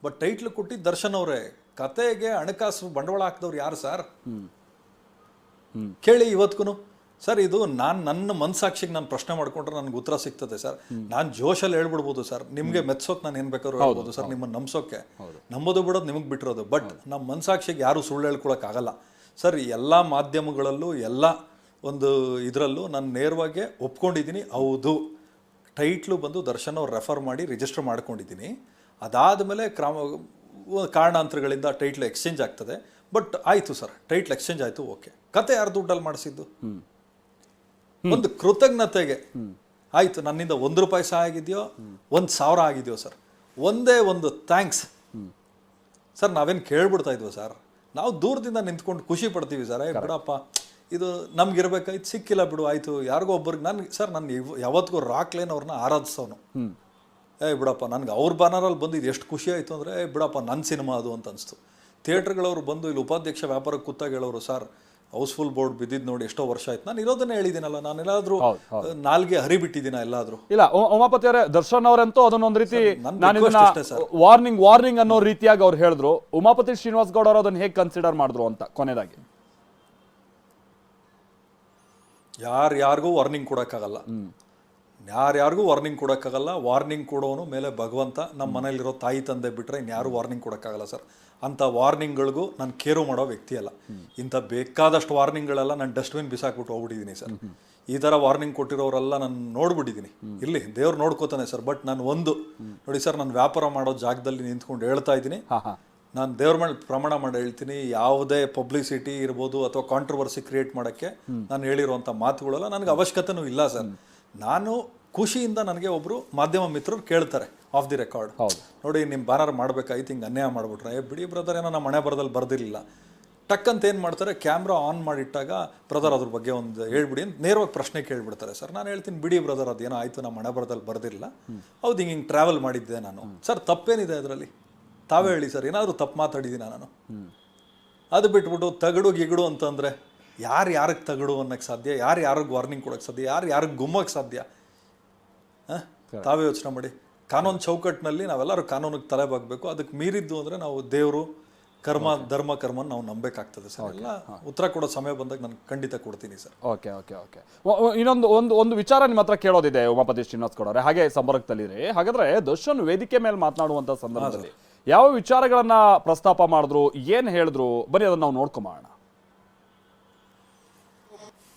ಬಟ್ ಟೈಟ್ಲ್ ಕೊಟ್ಟಿದ್ದು ದರ್ಶನ್ ಅವರೇ. ಕತೆಗೆ ಹಣಕಾಸು ಬಂಡವಾಳ ಹಾಕಿದವ್ರು ಯಾರು ಸರ್? ಕೇಳಿ ಇವತ್ಗೂ ಸರ್ ಇದು ನಾನು ನನ್ನ ಮನ್ಸಾಕ್ಷಿಗೆ ನಾನು ಪ್ರಶ್ನೆ ಮಾಡ್ಕೊಂಡ್ರೆ ನನಗೆ ಉತ್ತರ ಸಿಗ್ತದೆ ಸರ್. ನಾನು ಜೋಶಲ್ಲಿ ಹೇಳ್ಬಿಡ್ಬೋದು ಸರ್. ನಿಮಗೆ ಮೆಚ್ಚೋಕೆ ನಾನು ಏನು ಬೇಕಾದ್ರೂ ಹೇಳ್ಬೋದು ಸರ್. ನಿಮ್ಮನ್ನು ನಂಬಿಸೋಕೆ. ನಂಬೋದು ಬಿಡೋದು ನಿಮಗೆ ಬಿಟ್ಟಿರೋದು. ಬಟ್ ನಮ್ಮ ಮನ್ಸಾಕ್ಷಿಗೆ ಯಾರು ಸುಳ್ಳು ಹೇಳ್ಕೊಳಕ್ಕಾಗಲ್ಲ ಸರ್ ಎಲ್ಲ ಮಾಧ್ಯಮಗಳಲ್ಲೂ ಎಲ್ಲ ಒಂದು ಇದರಲ್ಲೂ ನಾನು ನೇರವಾಗಿ ಒಪ್ಕೊಂಡಿದ್ದೀನಿ ಹೌದು. ಟೈಟ್ಲು ಬಂದು ದರ್ಶನ್ ಅವ್ರು ರೆಫರ್ ಮಾಡಿ ರಿಜಿಸ್ಟರ್ ಮಾಡ್ಕೊಂಡಿದ್ದೀನಿ ಅದಾದಮೇಲೆ ಕ್ರಮ ಕಾರಣಾಂತರಗಳಿಂದ ಟೈಟ್ಲ್ ಎಕ್ಸ್ಚೇಂಜ್ ಆಗ್ತದೆ. ಬಟ್ ಆಯಿತು ಸರ್ ಟೈಟ್ಲ್ ಎಕ್ಸ್ಚೇಂಜ್ ಆಯಿತು ಓಕೆ ಕತೆ ಯಾರು ದುಡ್ಡಲ್ಲಿ ಮಾಡಿಸಿದ್ದು? ಒಂದು ಕೃತಜ್ಞತೆಗೆ. ಆಯಿತು ನನ್ನಿಂದ ಒಂದು ರೂಪಾಯಿ ಸಹ ಆಗಿದೆಯೋ? ಒಂದು ಸಾವಿರ ಆಗಿದೆಯೋ ಸರ್ ಒಂದೇ ಒಂದು ಥ್ಯಾಂಕ್ಸ್ ಸರ್ ನಾವೇನು ಕೇಳ್ಬಿಡ್ತಾ ಇದ್ವಿ ಸರ್ ನಾವು ದೂರದಿಂದ ನಿಂತ್ಕೊಂಡು ಖುಷಿ ಪಡ್ತೀವಿ ಸರ್ ಏ ಬಿಡಪ್ಪ ಇದು ನಮ್ಗೆ ಇರ್ಬೇಕಾಯ್ತು ಸಿಕ್ಕಿಲ್ಲ ಬಿಡು ಆಯಿತು. ಯಾರಿಗೋ ಒಬ್ಬರಿಗೆ ನಾನು ಸರ್ ನಾನು ಯಾವತ್ತಿಗೂ ರಾಕ್ಲೇನ್ ಅವ್ರನ್ನ ಆರಾಧಿಸೋನು. ಏ ಬಿಡಪ್ಪ ನನಗೆ ಅವ್ರ ಬ್ಯಾನರಲ್ಲಿ ಬಂದು ಇದು ಎಷ್ಟು ಖುಷಿ ಆಯಿತು ಅಂದರೆ ಏ ಬಿಡಪ್ಪ ನನ್ನ ಸಿನಿಮಾ ಅದು ಅಂತ ಅನಿಸ್ತು. ಥಿಯೇಟ್ರ್ಗಳವ್ರು ಬಂದು ಇಲ್ಲಿ ಉಪಾಧ್ಯಕ್ಷ ವ್ಯಾಪಾರಕ್ಕೆ ಕೂತಾಗ ಹೇಳೋರು ಸರ್ ಹೌಸ್ಫುಲ್ ಬೋರ್ಡ್ ಬಿದ್ದಿದ್ದು ನೋಡಿ ಎಷ್ಟೋ ವರ್ಷ ಆಯ್ತು. ನಾನು ಇರೋದನ್ನೇ ಹೇಳಿದ್ದೀನಲ್ಲ ನಾನು ಎಲ್ಲಾದರೂ ನಾಲ್ಗೆ ಹರಿಬಿಟ್ಟಿದ್ದೀನ ಎಲ್ಲಾದರೂ? ಇಲ್ಲ ಉಮಾಪತಿ ಅವರೇ ದರ್ಶನ್ ಅವರಂತೂ ಅದನ್ನೊಂದು ರೀತಿ. ವಾರ್ನಿಂಗ್ ವಾರ್ನಿಂಗ್ ಅನ್ನೋ ರೀತಿಯಾಗಿ ಅವ್ರು ಹೇಳಿದ್ರು. ಉಮಾಪತಿ ಶ್ರೀನಿವಾಸ್ ಗೌಡ ಅವರು ಅದನ್ನ ಹೇಗೆ ಕನ್ಸಿಡರ್ ಮಾಡಿದ್ರು ಅಂತ ಕೊನೆಯದಾಗಿ ಯಾರು ಯಾರಿಗೂ ವಾರ್ನಿಂಗ್ ಕೊಡೋಕ್ಕಾಗಲ್ಲ. ಯಾರ್ಯಾರಿಗೂ ವಾರ್ನಿಂಗ್ ಕೊಡೋಕ್ಕಾಗಲ್ಲ ವಾರ್ನಿಂಗ್ ಕೊಡೋನು ಮೇಲೆ ಭಗವಂತ ನಮ್ಮ ಮನೇಲಿರೋ ತಾಯಿ ತಂದೆ ಬಿಟ್ಟರೆ ಇನ್ಯಾರು ವಾರ್ನಿಂಗ್ ಕೊಡೋಕ್ಕಾಗಲ್ಲ ಸರ್. ಅಂಥ ವಾರ್ನಿಂಗ್ಗಳಿಗೂ ನಾನು ಕೇರು ಮಾಡೋ ವ್ಯಕ್ತಿ ಅಲ್ಲ. ಇಂಥ ಬೇಕಾದಷ್ಟು ವಾರ್ನಿಂಗ್ಗಳೆಲ್ಲ ನಾನು ಡಸ್ಟ್ಬಿನ್ ಬಿಸಾಕ್ಬಿಟ್ಟು ಹೋಗ್ಬಿಟ್ಟಿದ್ದೀನಿ ಸರ್. ಈ ಥರ ವಾರ್ನಿಂಗ್ ಕೊಟ್ಟಿರೋರೆಲ್ಲ ನಾನು ನೋಡ್ಬಿಟ್ಟಿದ್ದೀನಿ ಇಲ್ಲಿ ದೇವ್ರು ನೋಡ್ಕೋತಾನೆ ಸರ್ ಬಟ್ ನಾನು ಒಂದು. ನೋಡಿ ಸರ್ ನಾನು ವ್ಯಾಪಾರ ಮಾಡೋ ಜಾಗದಲ್ಲಿ ನಿಂತ್ಕೊಂಡು ಹೇಳ್ತಾ ಇದ್ದೀನಿ. ನಾನು ದೇವ್ರ ಮೇಲೆ ಪ್ರಮಾಣ ಮಾಡಿ ಹೇಳ್ತೀನಿ ಯಾವುದೇ ಪಬ್ಲಿಸಿಟಿ ಇರ್ಬೋದು ಅಥವಾ ಕಾಂಟ್ರವರ್ಸಿ ಕ್ರಿಯೇಟ್ ಮಾಡೋಕ್ಕೆ ನಾನು ಹೇಳಿರುವಂಥ ಮಾತುಗಳೆಲ್ಲ ನನಗೆ ಅವಶ್ಯಕತೆನೂ ಇಲ್ಲ ಸರ್. ನಾನು ಖುಷಿಯಿಂದ ನನಗೆ ಒಬ್ಬರು ಮಾಧ್ಯಮ ಮಿತ್ರರು ಕೇಳ್ತಾರೆ ಆಫ್ ದಿ ರೆಕಾರ್ಡ್ ಹೌದು. ನೋಡಿ ನಿಮ್ಮ ಬ್ಯಾನರ್ ಮಾಡಬೇಕಾಯ್ತು ಹಿಂಗೆ ಅನ್ಯಾಯ ಮಾಡಿಬಿಟ್ರೆ. ಏ ಬಿಡಿ ಬ್ರದರ್ ಏನೋ ನಮ್ಮ ಮನೆ ಬರದಲ್ಲಿ ಬರ್ದಿರಲಿಲ್ಲ. ಟಕ್ ಅಂತ ಏನು ಮಾಡ್ತಾರೆ ಕ್ಯಾಮ್ರಾ ಆನ್ ಮಾಡಿಟ್ಟಾಗ ಬ್ರದರ್ ಅದ್ರ ಬಗ್ಗೆ ಒಂದು ಹೇಳ್ಬಿಡಿ ಅಂತ ನೇರವಾಗಿ ಪ್ರಶ್ನೆ ಕೇಳಿಬಿಡ್ತಾರೆ. ಸರ್ ನಾನು ಹೇಳ್ತೀನಿ ಬಿಡಿ ಬ್ರದರ್ ಅದೇನೋ ಆಯಿತು ನಮ್ಮ ಮನೆ ಬರದಲ್ಲಿ ಬರ್ದಿರಲಿಲ್ಲ. ಹೌದು ಹಿಂಗೆ ಹಿಂಗೆ ಟ್ರಾವೆಲ್ ಮಾಡಿದ್ದೆ ನಾನು. ಸರ್ ತಪ್ಪೇನಿದೆ ಅದರಲ್ಲಿ? ತಾವೇ ಹೇಳಿ ಸರ್ ಏನಾದರೂ ತಪ್ಪು ಮಾತಾಡಿದ್ದೀನಿ ನಾನು? ಅದು ಬಿಟ್ಬಿಟ್ಟು ತಗಡು ಗಿಗಡು ಅಂತಂದರೆ ಯಾರು ಯಾರಿಗೆ ತಗಡು ಅನ್ನೋಕ್ಕೆ ಸಾಧ್ಯ? ಯಾರು ಯಾರಿಗೆ ವಾರ್ನಿಂಗ್ ಕೊಡೋಕ್ಕೆ ಸಾಧ್ಯ? ಯಾರು ಯಾರಿಗೆ ಗುಮ್ಮಕ್ಕೆ ಸಾಧ್ಯ? ಹಾಂ? ತಾವೇ ಯೋಚನೆ ಮಾಡಿ. ಕಾನೂನು ಚೌಕಟ್ಟಿನಲ್ಲಿ ನಾವೆಲ್ಲರೂ ಕಾನೂನಿಗೆ ತಲೆ ಬಾಗಬೇಕು. ಅದಕ್ಕೆ ಮೀರಿದ್ದು ಅಂದರೆ ನಾವು ದೇವರು ಕರ್ಮ ಧರ್ಮ ಕರ್ಮ ನಾವು ನಂಬೇಕಾಗ್ತದೆ ಸರ್. ಎಲ್ಲ ಉತ್ತರ ಕೊಡೋ ಸಮಯ ಬಂದಾಗ ನಾನು ಖಂಡಿತ ಕೊಡ್ತೀನಿ ಸರ್. ಓಕೆ ಓಕೆ ಓಕೆ ಇನ್ನೊಂದು ಒಂದು ಒಂದು ವಿಚಾರ ನಿಮ್ಮ ಹತ್ರ ಕೇಳೋದಿದೆ ಉಮಾಪತಿ ಶ್ರೀನಿವಾಸ್ ಕೊಡೋರೆ. ಹಾಗೆ ಸಂಪರ್ಕದಲ್ಲಿರಿ. ಹಾಗಾದ್ರೆ ದರ್ಶನ್ ವೇದಿಕೆ ಮೇಲೆ ಮಾತನಾಡುವಂತ ಸಂದರ್ಭದಲ್ಲಿ ಯಾವ ವಿಚಾರಗಳನ್ನ ಪ್ರಸ್ತಾಪ ಮಾಡಿದ್ರು ಏನ್ ಹೇಳಿದ್ರು? ಬನ್ನಿ ಅದನ್ನ ನಾವು ನೋಡ್ಕೊಂಬೋಣ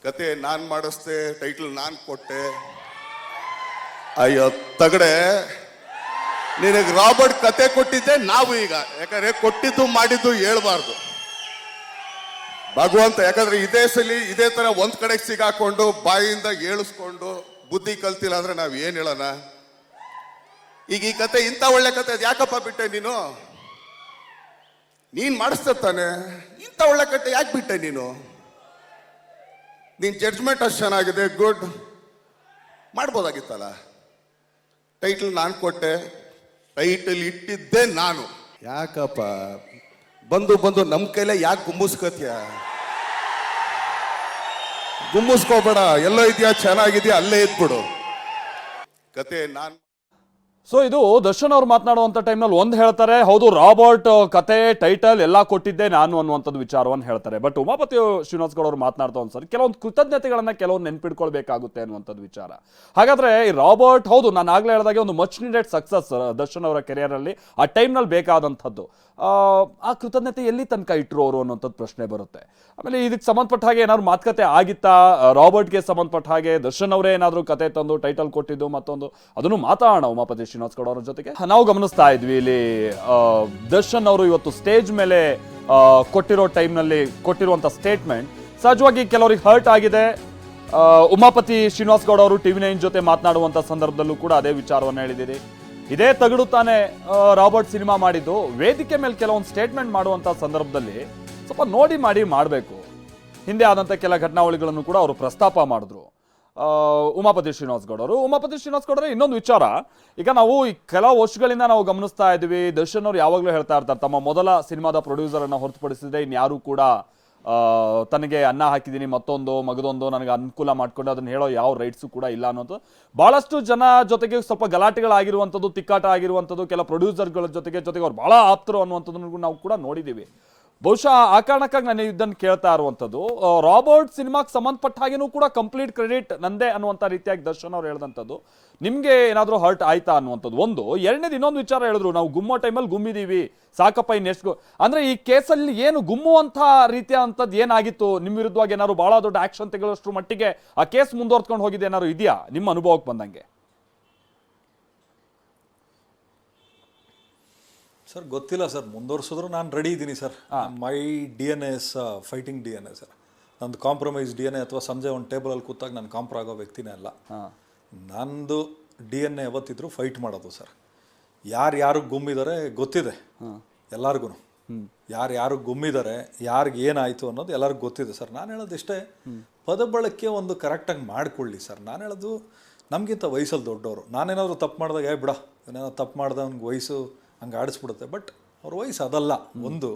ಕತೆ ನಾನು ಮಾಡಿಸ್ದೆ ಟೈಟಲ್ ನಾನು ಕೊಟ್ಟೆ. ಅಯ್ಯೋ, ತಗಡೆ, ನಿನಗೆ ರಾಬರ್ಟ್ ಕತೆ ಕೊಟ್ಟಿದ್ದೆ, ನಾವು ಈಗ. ಯಾಕಂದ್ರೆ ಕೊಟ್ಟಿದ್ದು ಮಾಡಿದ್ದು ಹೇಳ್ಬಾರ್ದು. ಭಗವಂತ, ಯಾಕಂದ್ರೆ ಇದೇ ಸಲಿ ಇದೇ ತರ ಒಂದ್ ಕಡೆ ಸಿಗಾಕೊಂಡು, ಬಾಯಿಂದ ಏಳಿಸ್ಕೊಂಡು, ಬುದ್ಧಿ ಕಲ್ತಿಲ್ಲ ಅಂದ್ರೆ ನಾವ್ ಏನ್ ಹೇಳೋಣ? ಈಗ ಈ ಕತೆ ಇಂಥ ಒಳ್ಳೆ ಕತೆ, ಅದ್ ಯಾಕಪ್ಪ ಬಿಟ್ಟೆ ನೀನು? ನೀನ್ ಮಾಡಿಸ್ತಾನೆ ಇಂಥ ಒಳ್ಳೆ ಕತೆ ಯಾಕೆ ಬಿಟ್ಟೆ ನೀನು? ನಿನ್ ಜಡ್ಜ್ಮೆಂಟ್ ಅಷ್ಟು ಚೆನ್ನಾಗಿದೆ ಗುಡ್ ಮಾಡ್ಬೋದಾಗಿತ್ತಲ್ಲ? ಟೈಟಲ್ ನಾನು ಕೊಟ್ಟೆ ಟೈಟಲ್ ಇಟ್ಟಿದ್ದೆ ನಾನು. ಯಾಕಪ್ಪ? ಬಂದು ಬಂದು ನಮ್ಮ ಕೈಲೇ ಯಾಕೆ ಗುಂಬಿಸ್ಕೋತೀಯ? ಗುಮ್ಮಿಸ್ಕೋಬೇಡ ಎಲ್ಲೋ ಇದೆಯಾ, ಚೆನ್ನಾಗಿದೆಯಾ, ಅಲ್ಲೇ ಇದ್ಬಿಡು. ಕತೆ ನಾನು ಸೊ ಇದು ದರ್ಶನ್ ಅವ್ರು ಮಾತನಾಡುವಂಥ ಟೈಮ್ನಲ್ಲಿ ಒಂದು ಹೇಳ್ತಾರೆ, ಹೌದು, ರಾಬರ್ಟ್ ಕತೆ ಟೈಟಲ್ ಎಲ್ಲ ಕೊಟ್ಟಿದ್ದೆ ನಾನು ಅನ್ನುವಂಥದ್ದು ವಿಚಾರವನ್ನು ಹೇಳ್ತಾರೆ. ಬಟ್ ಉಮಾಪತಿ ಶ್ರೀನಿವಾಸ್ ಗೌಡ್ ಅವರು ಮಾತನಾಡ್ತಾ ಕೆಲವೊಂದು ಕೃತಜ್ಞತೆಗಳನ್ನ ಕೆಲವೊಂದು ನೆನ್ಪಿಟ್ಕೊಳ್ಬೇಕಾಗುತ್ತೆ ಅನ್ನುವಂಥದ್ದು ವಿಚಾರ. ಹಾಗಾದ್ರೆ ಈ ರಾಬರ್ಟ್, ಹೌದು, ನಾನು ಆಗಲೇ ಹೇಳಿದಾಗೆ ಒಂದು ಮಚ್ ನೀಡೆಡ್ ಸಕ್ಸಸ್ ದರ್ಶನ್ ಅವರ ಕೆರಿಯರಲ್ಲಿ ಆ ಟೈಮ್ನಲ್ಲಿ ಬೇಕಾದಂಥದ್ದು. ಆ, ಕೃತಜ್ಞತೆ ಎಲ್ಲಿ ತನಕ ಇಟ್ಟರು ಅವರು ಅನ್ನೋಂಥದ್ದು ಪ್ರಶ್ನೆ ಬರುತ್ತೆ. ಆಮೇಲೆ ಇದಕ್ಕೆ ಸಂಬಂಧಪಟ್ಟ ಹಾಗೆ ಏನಾದ್ರು ಮಾತುಕತೆ ಆಗಿತ್ತಾ? ರಾಬರ್ಟ್ಗೆ ಸಂಬಂಧಪಟ್ಟ ಹಾಗೆ ದರ್ಶನ್ ಅವರೇ ಏನಾದರೂ ಕತೆ ತಂದು ಟೈಟಲ್ ಕೊಟ್ಟಿದ್ದು ಮತ್ತೊಂದು ಅದನ್ನು ಮಾತಾಡೋಣ ಉಮಾಪತಿ ಶ್ರೀನಿವಾಸ್ ಗೌಡ ಅವ್ರ ಜೊತೆಗೆ? ನಾವು ಗಮನಿಸ್ತಾ ಇದ್ವಿ ಇಲ್ಲಿ ದರ್ಶನ್ ಅವರು ಇವತ್ತು ಸ್ಟೇಜ್ ಮೇಲೆ ಕೊಟ್ಟಿರೋ ಟೈಮ್ನಲ್ಲಿ ಕೊಟ್ಟಿರುವಂಥ ಸ್ಟೇಟ್ಮೆಂಟ್ ಸಹಜವಾಗಿ ಕೆಲವರಿಗೆ ಹರ್ಟ್ ಆಗಿದೆ. ಉಮಾಪತಿ ಶ್ರೀನಿವಾಸ್ ಗೌಡ ಅವರು ಟಿವಿ ನೈನ್ ಜೊತೆ ಮಾತನಾಡುವಂಥ ಸಂದರ್ಭದಲ್ಲೂ ಕೂಡ ಅದೇ ವಿಚಾರವನ್ನು ಹೇಳಿದ್ದೀರಿ. ಇದೇ ತಗಡು ತಾನೆ ರಾಬರ್ಟ್ ಸಿನಿಮಾ ಮಾಡಿದ್ದು. ವೇದಿಕೆ ಮೇಲೆ ಕೆಲವೊಂದು ಸ್ಟೇಟ್ಮೆಂಟ್ ಮಾಡುವಂಥ ಸಂದರ್ಭದಲ್ಲಿ ಸ್ವಲ್ಪ ನೋಡಿ ಮಾಡಿ ಮಾಡಬೇಕು. ಹಿಂದೆ ಆದಂಥ ಕೆಲ ಘಟನಾವಳಿಗಳನ್ನು ಕೂಡ ಅವರು ಪ್ರಸ್ತಾಪ ಮಾಡಿದ್ರು. ಉಮಾಪತಿ ಶ್ರೀನಿವಾಸ್ ಗೌಡ ಅವರು ಉಮಾಪತಿ ಶ್ರೀನಿವಾಸ್ ಗೌಡರ ಇನ್ನೊಂದು ವಿಚಾರ. ಈಗ ನಾವು ಈ ಕೆಲವು ವರ್ಷಗಳಿಂದ ನಾವು ಗಮನಿಸ್ತಾ ಇದ್ದೀವಿ. ದರ್ಶನ್ ಅವರು ಯಾವಾಗಲೂ ಹೇಳ್ತಾ ಇರ್ತಾರೆ, ತಮ್ಮ ಮೊದಲ ಸಿನಿಮಾದ ಪ್ರೊಡ್ಯೂಸರ್ ಅನ್ನ ಹೊರತುಪಡಿಸಿದ್ರೆ ಇನ್ಯಾರೂ ಕೂಡ ತನಗೆ ಅನ್ನ ಹಾಕಿದ್ದೀನಿ, ಮತ್ತೊಂದು, ಮಗದೊಂದು, ನನಗೆ ಅನುಕೂಲ ಮಾಡಿಕೊಂಡು ಅದನ್ನ ಹೇಳೋ ಯಾವ ರೈಟ್ಸು ಕೂಡ ಇಲ್ಲ ಅನ್ನೋದು. ಭಾಳಷ್ಟು ಜನ ಜೊತೆಗೆ ಸ್ವಲ್ಪ ಗಲಾಟೆಗಳಾಗಿರುವಂಥದ್ದು, ತಿಕ್ಕಾಟ ಆಗಿರುವಂಥದ್ದು, ಕೆಲ ಪ್ರೊಡ್ಯೂಸರ್ಗಳ ಜೊತೆಗೆ ಜೊತೆಗೆ ಅವ್ರು ಭಾಳ ಆಪ್ತರು ಅನ್ನುವಂಥದ್ದನ್ನು ನಾವು ಕೂಡ ನೋಡಿದ್ದೀವಿ. ಬಹುಶಃ ಆ ಕಾರಣಕ್ಕಾಗಿ ನಾನು ಇದನ್ನು ಕೇಳ್ತಾ ಇರುವಂಥದ್ದು. ರಾಬರ್ಟ್ ಸಿನಿಮಾಗೆ ಸಂಬಂಧಪಟ್ಟ ಹಾಗೇನೂ ಕೂಡ ಕಂಪ್ಲೀಟ್ ಕ್ರೆಡಿಟ್ ನಂದೇ ಅನ್ನುವಂಥ ರೀತಿಯಾಗಿ ದರ್ಶನ್ ಅವ್ರು ಹೇಳಿದಂಥದ್ದು. ನಿಮಗೆ ಏನಾದರೂ ಹರ್ಟ್ ಆಯ್ತಾ ಅನ್ನುವಂಥದ್ದು. ಒಂದು, ಎರಡನೇದು ಇನ್ನೊಂದು ವಿಚಾರ ಹೇಳಿದ್ರು. ನಾವು ಗುಮ್ಮೋ ಟೈಮಲ್ಲಿ ಗುಮ್ಮಿದೀವಿ. ಸಾಕಪ್ಪ ಇನ್ನೆಷ್ಟು ಅಂದ್ರೆ ಈ ಕೇಸಲ್ಲಿ ಏನು ಗುಮ್ಮುವಂಥ ರೀತಿಯ ಅಂಥದ್ದು ಏನಾಗಿತ್ತು? ನಿಮ್ಮ ವಿರುದ್ಧವಾಗಿ ಏನಾದ್ರು ಬಹಳ ದೊಡ್ಡ ಆಕ್ಷನ್ ತೆಗೆದಷ್ಟು ಮಟ್ಟಿಗೆ ಆ ಕೇಸ್ ಮುಂದುವರ್ತ್ಕೊಂಡು ಹೋಗಿದೆ ಇದೆಯಾ? ನಿಮ್ಮ ಅನುಭವಕ್ಕೆ ಬಂದಂಗೆ. ಸರ್ ಗೊತ್ತಿಲ್ಲ ಸರ್. ಮುಂದುವರ್ಸಿದ್ರು ನಾನು ರೆಡಿ ಇದ್ದೀನಿ sir. My D N S fighting D N A sir. ನಂದು ಕಾಂಪ್ರಮೈಸ್ ಡಿ ಎನ್ ಎ ಅಥವಾ ಸಂಜೆ ಒಂದು ಟೇಬಲಲ್ಲಿ ಕೂತಾಗ ನಾನು ಕಾಂಪ್ರ ಆಗೋ ವ್ಯಕ್ತಿನೇ ಅಲ್ಲ. ನಂದು ಡಿ ಎನ್ ಎ ಯಾವತ್ತಿದ್ರು ಫೈಟ್ ಮಾಡೋದು ಸರ್. ಯಾರು ಯಾರು ಗುಮ್ಮಿದ್ದಾರೆ ಗೊತ್ತಿದೆ. ಎಲ್ಲರಿಗೂ ಯಾರು ಯಾರು ಗುಮ್ಮಿದ್ದಾರೆ ಯಾರಿಗೆ ಏನಾಯಿತು ಅನ್ನೋದು ಎಲ್ಲರಿಗೂ ಗೊತ್ತಿದೆ ಸರ್. ನಾನು ಹೇಳೋದು ಇಷ್ಟೇ. ಪದ ಬಳಕೆ ಒಂದು ಕರೆಕ್ಟಾಗಿ ಮಾಡಿಕೊಳ್ಳಿ ಸರ್. ನಾನು ಹೇಳೋದು ನಮಗಿಂತ ವಯಸ್ಸಲ್ಲಿ ದೊಡ್ಡವರು. ನಾನೇನಾದರೂ ತಪ್ಪು ಮಾಡಿದಾಗ ಏ ಬಿಡ ಏನೇನೋ ತಪ್ಪು ಮಾಡಿದ ಅವ್ನಿಗೆ ವಯಸ್ಸು ಹಂಗೆ ಆಡಿಸ್ಬಿಡುತ್ತೆ. ಬಟ್ ಅವ್ರ ವಯಸ್ಸು ಅದಲ್ಲ. ಒಂದು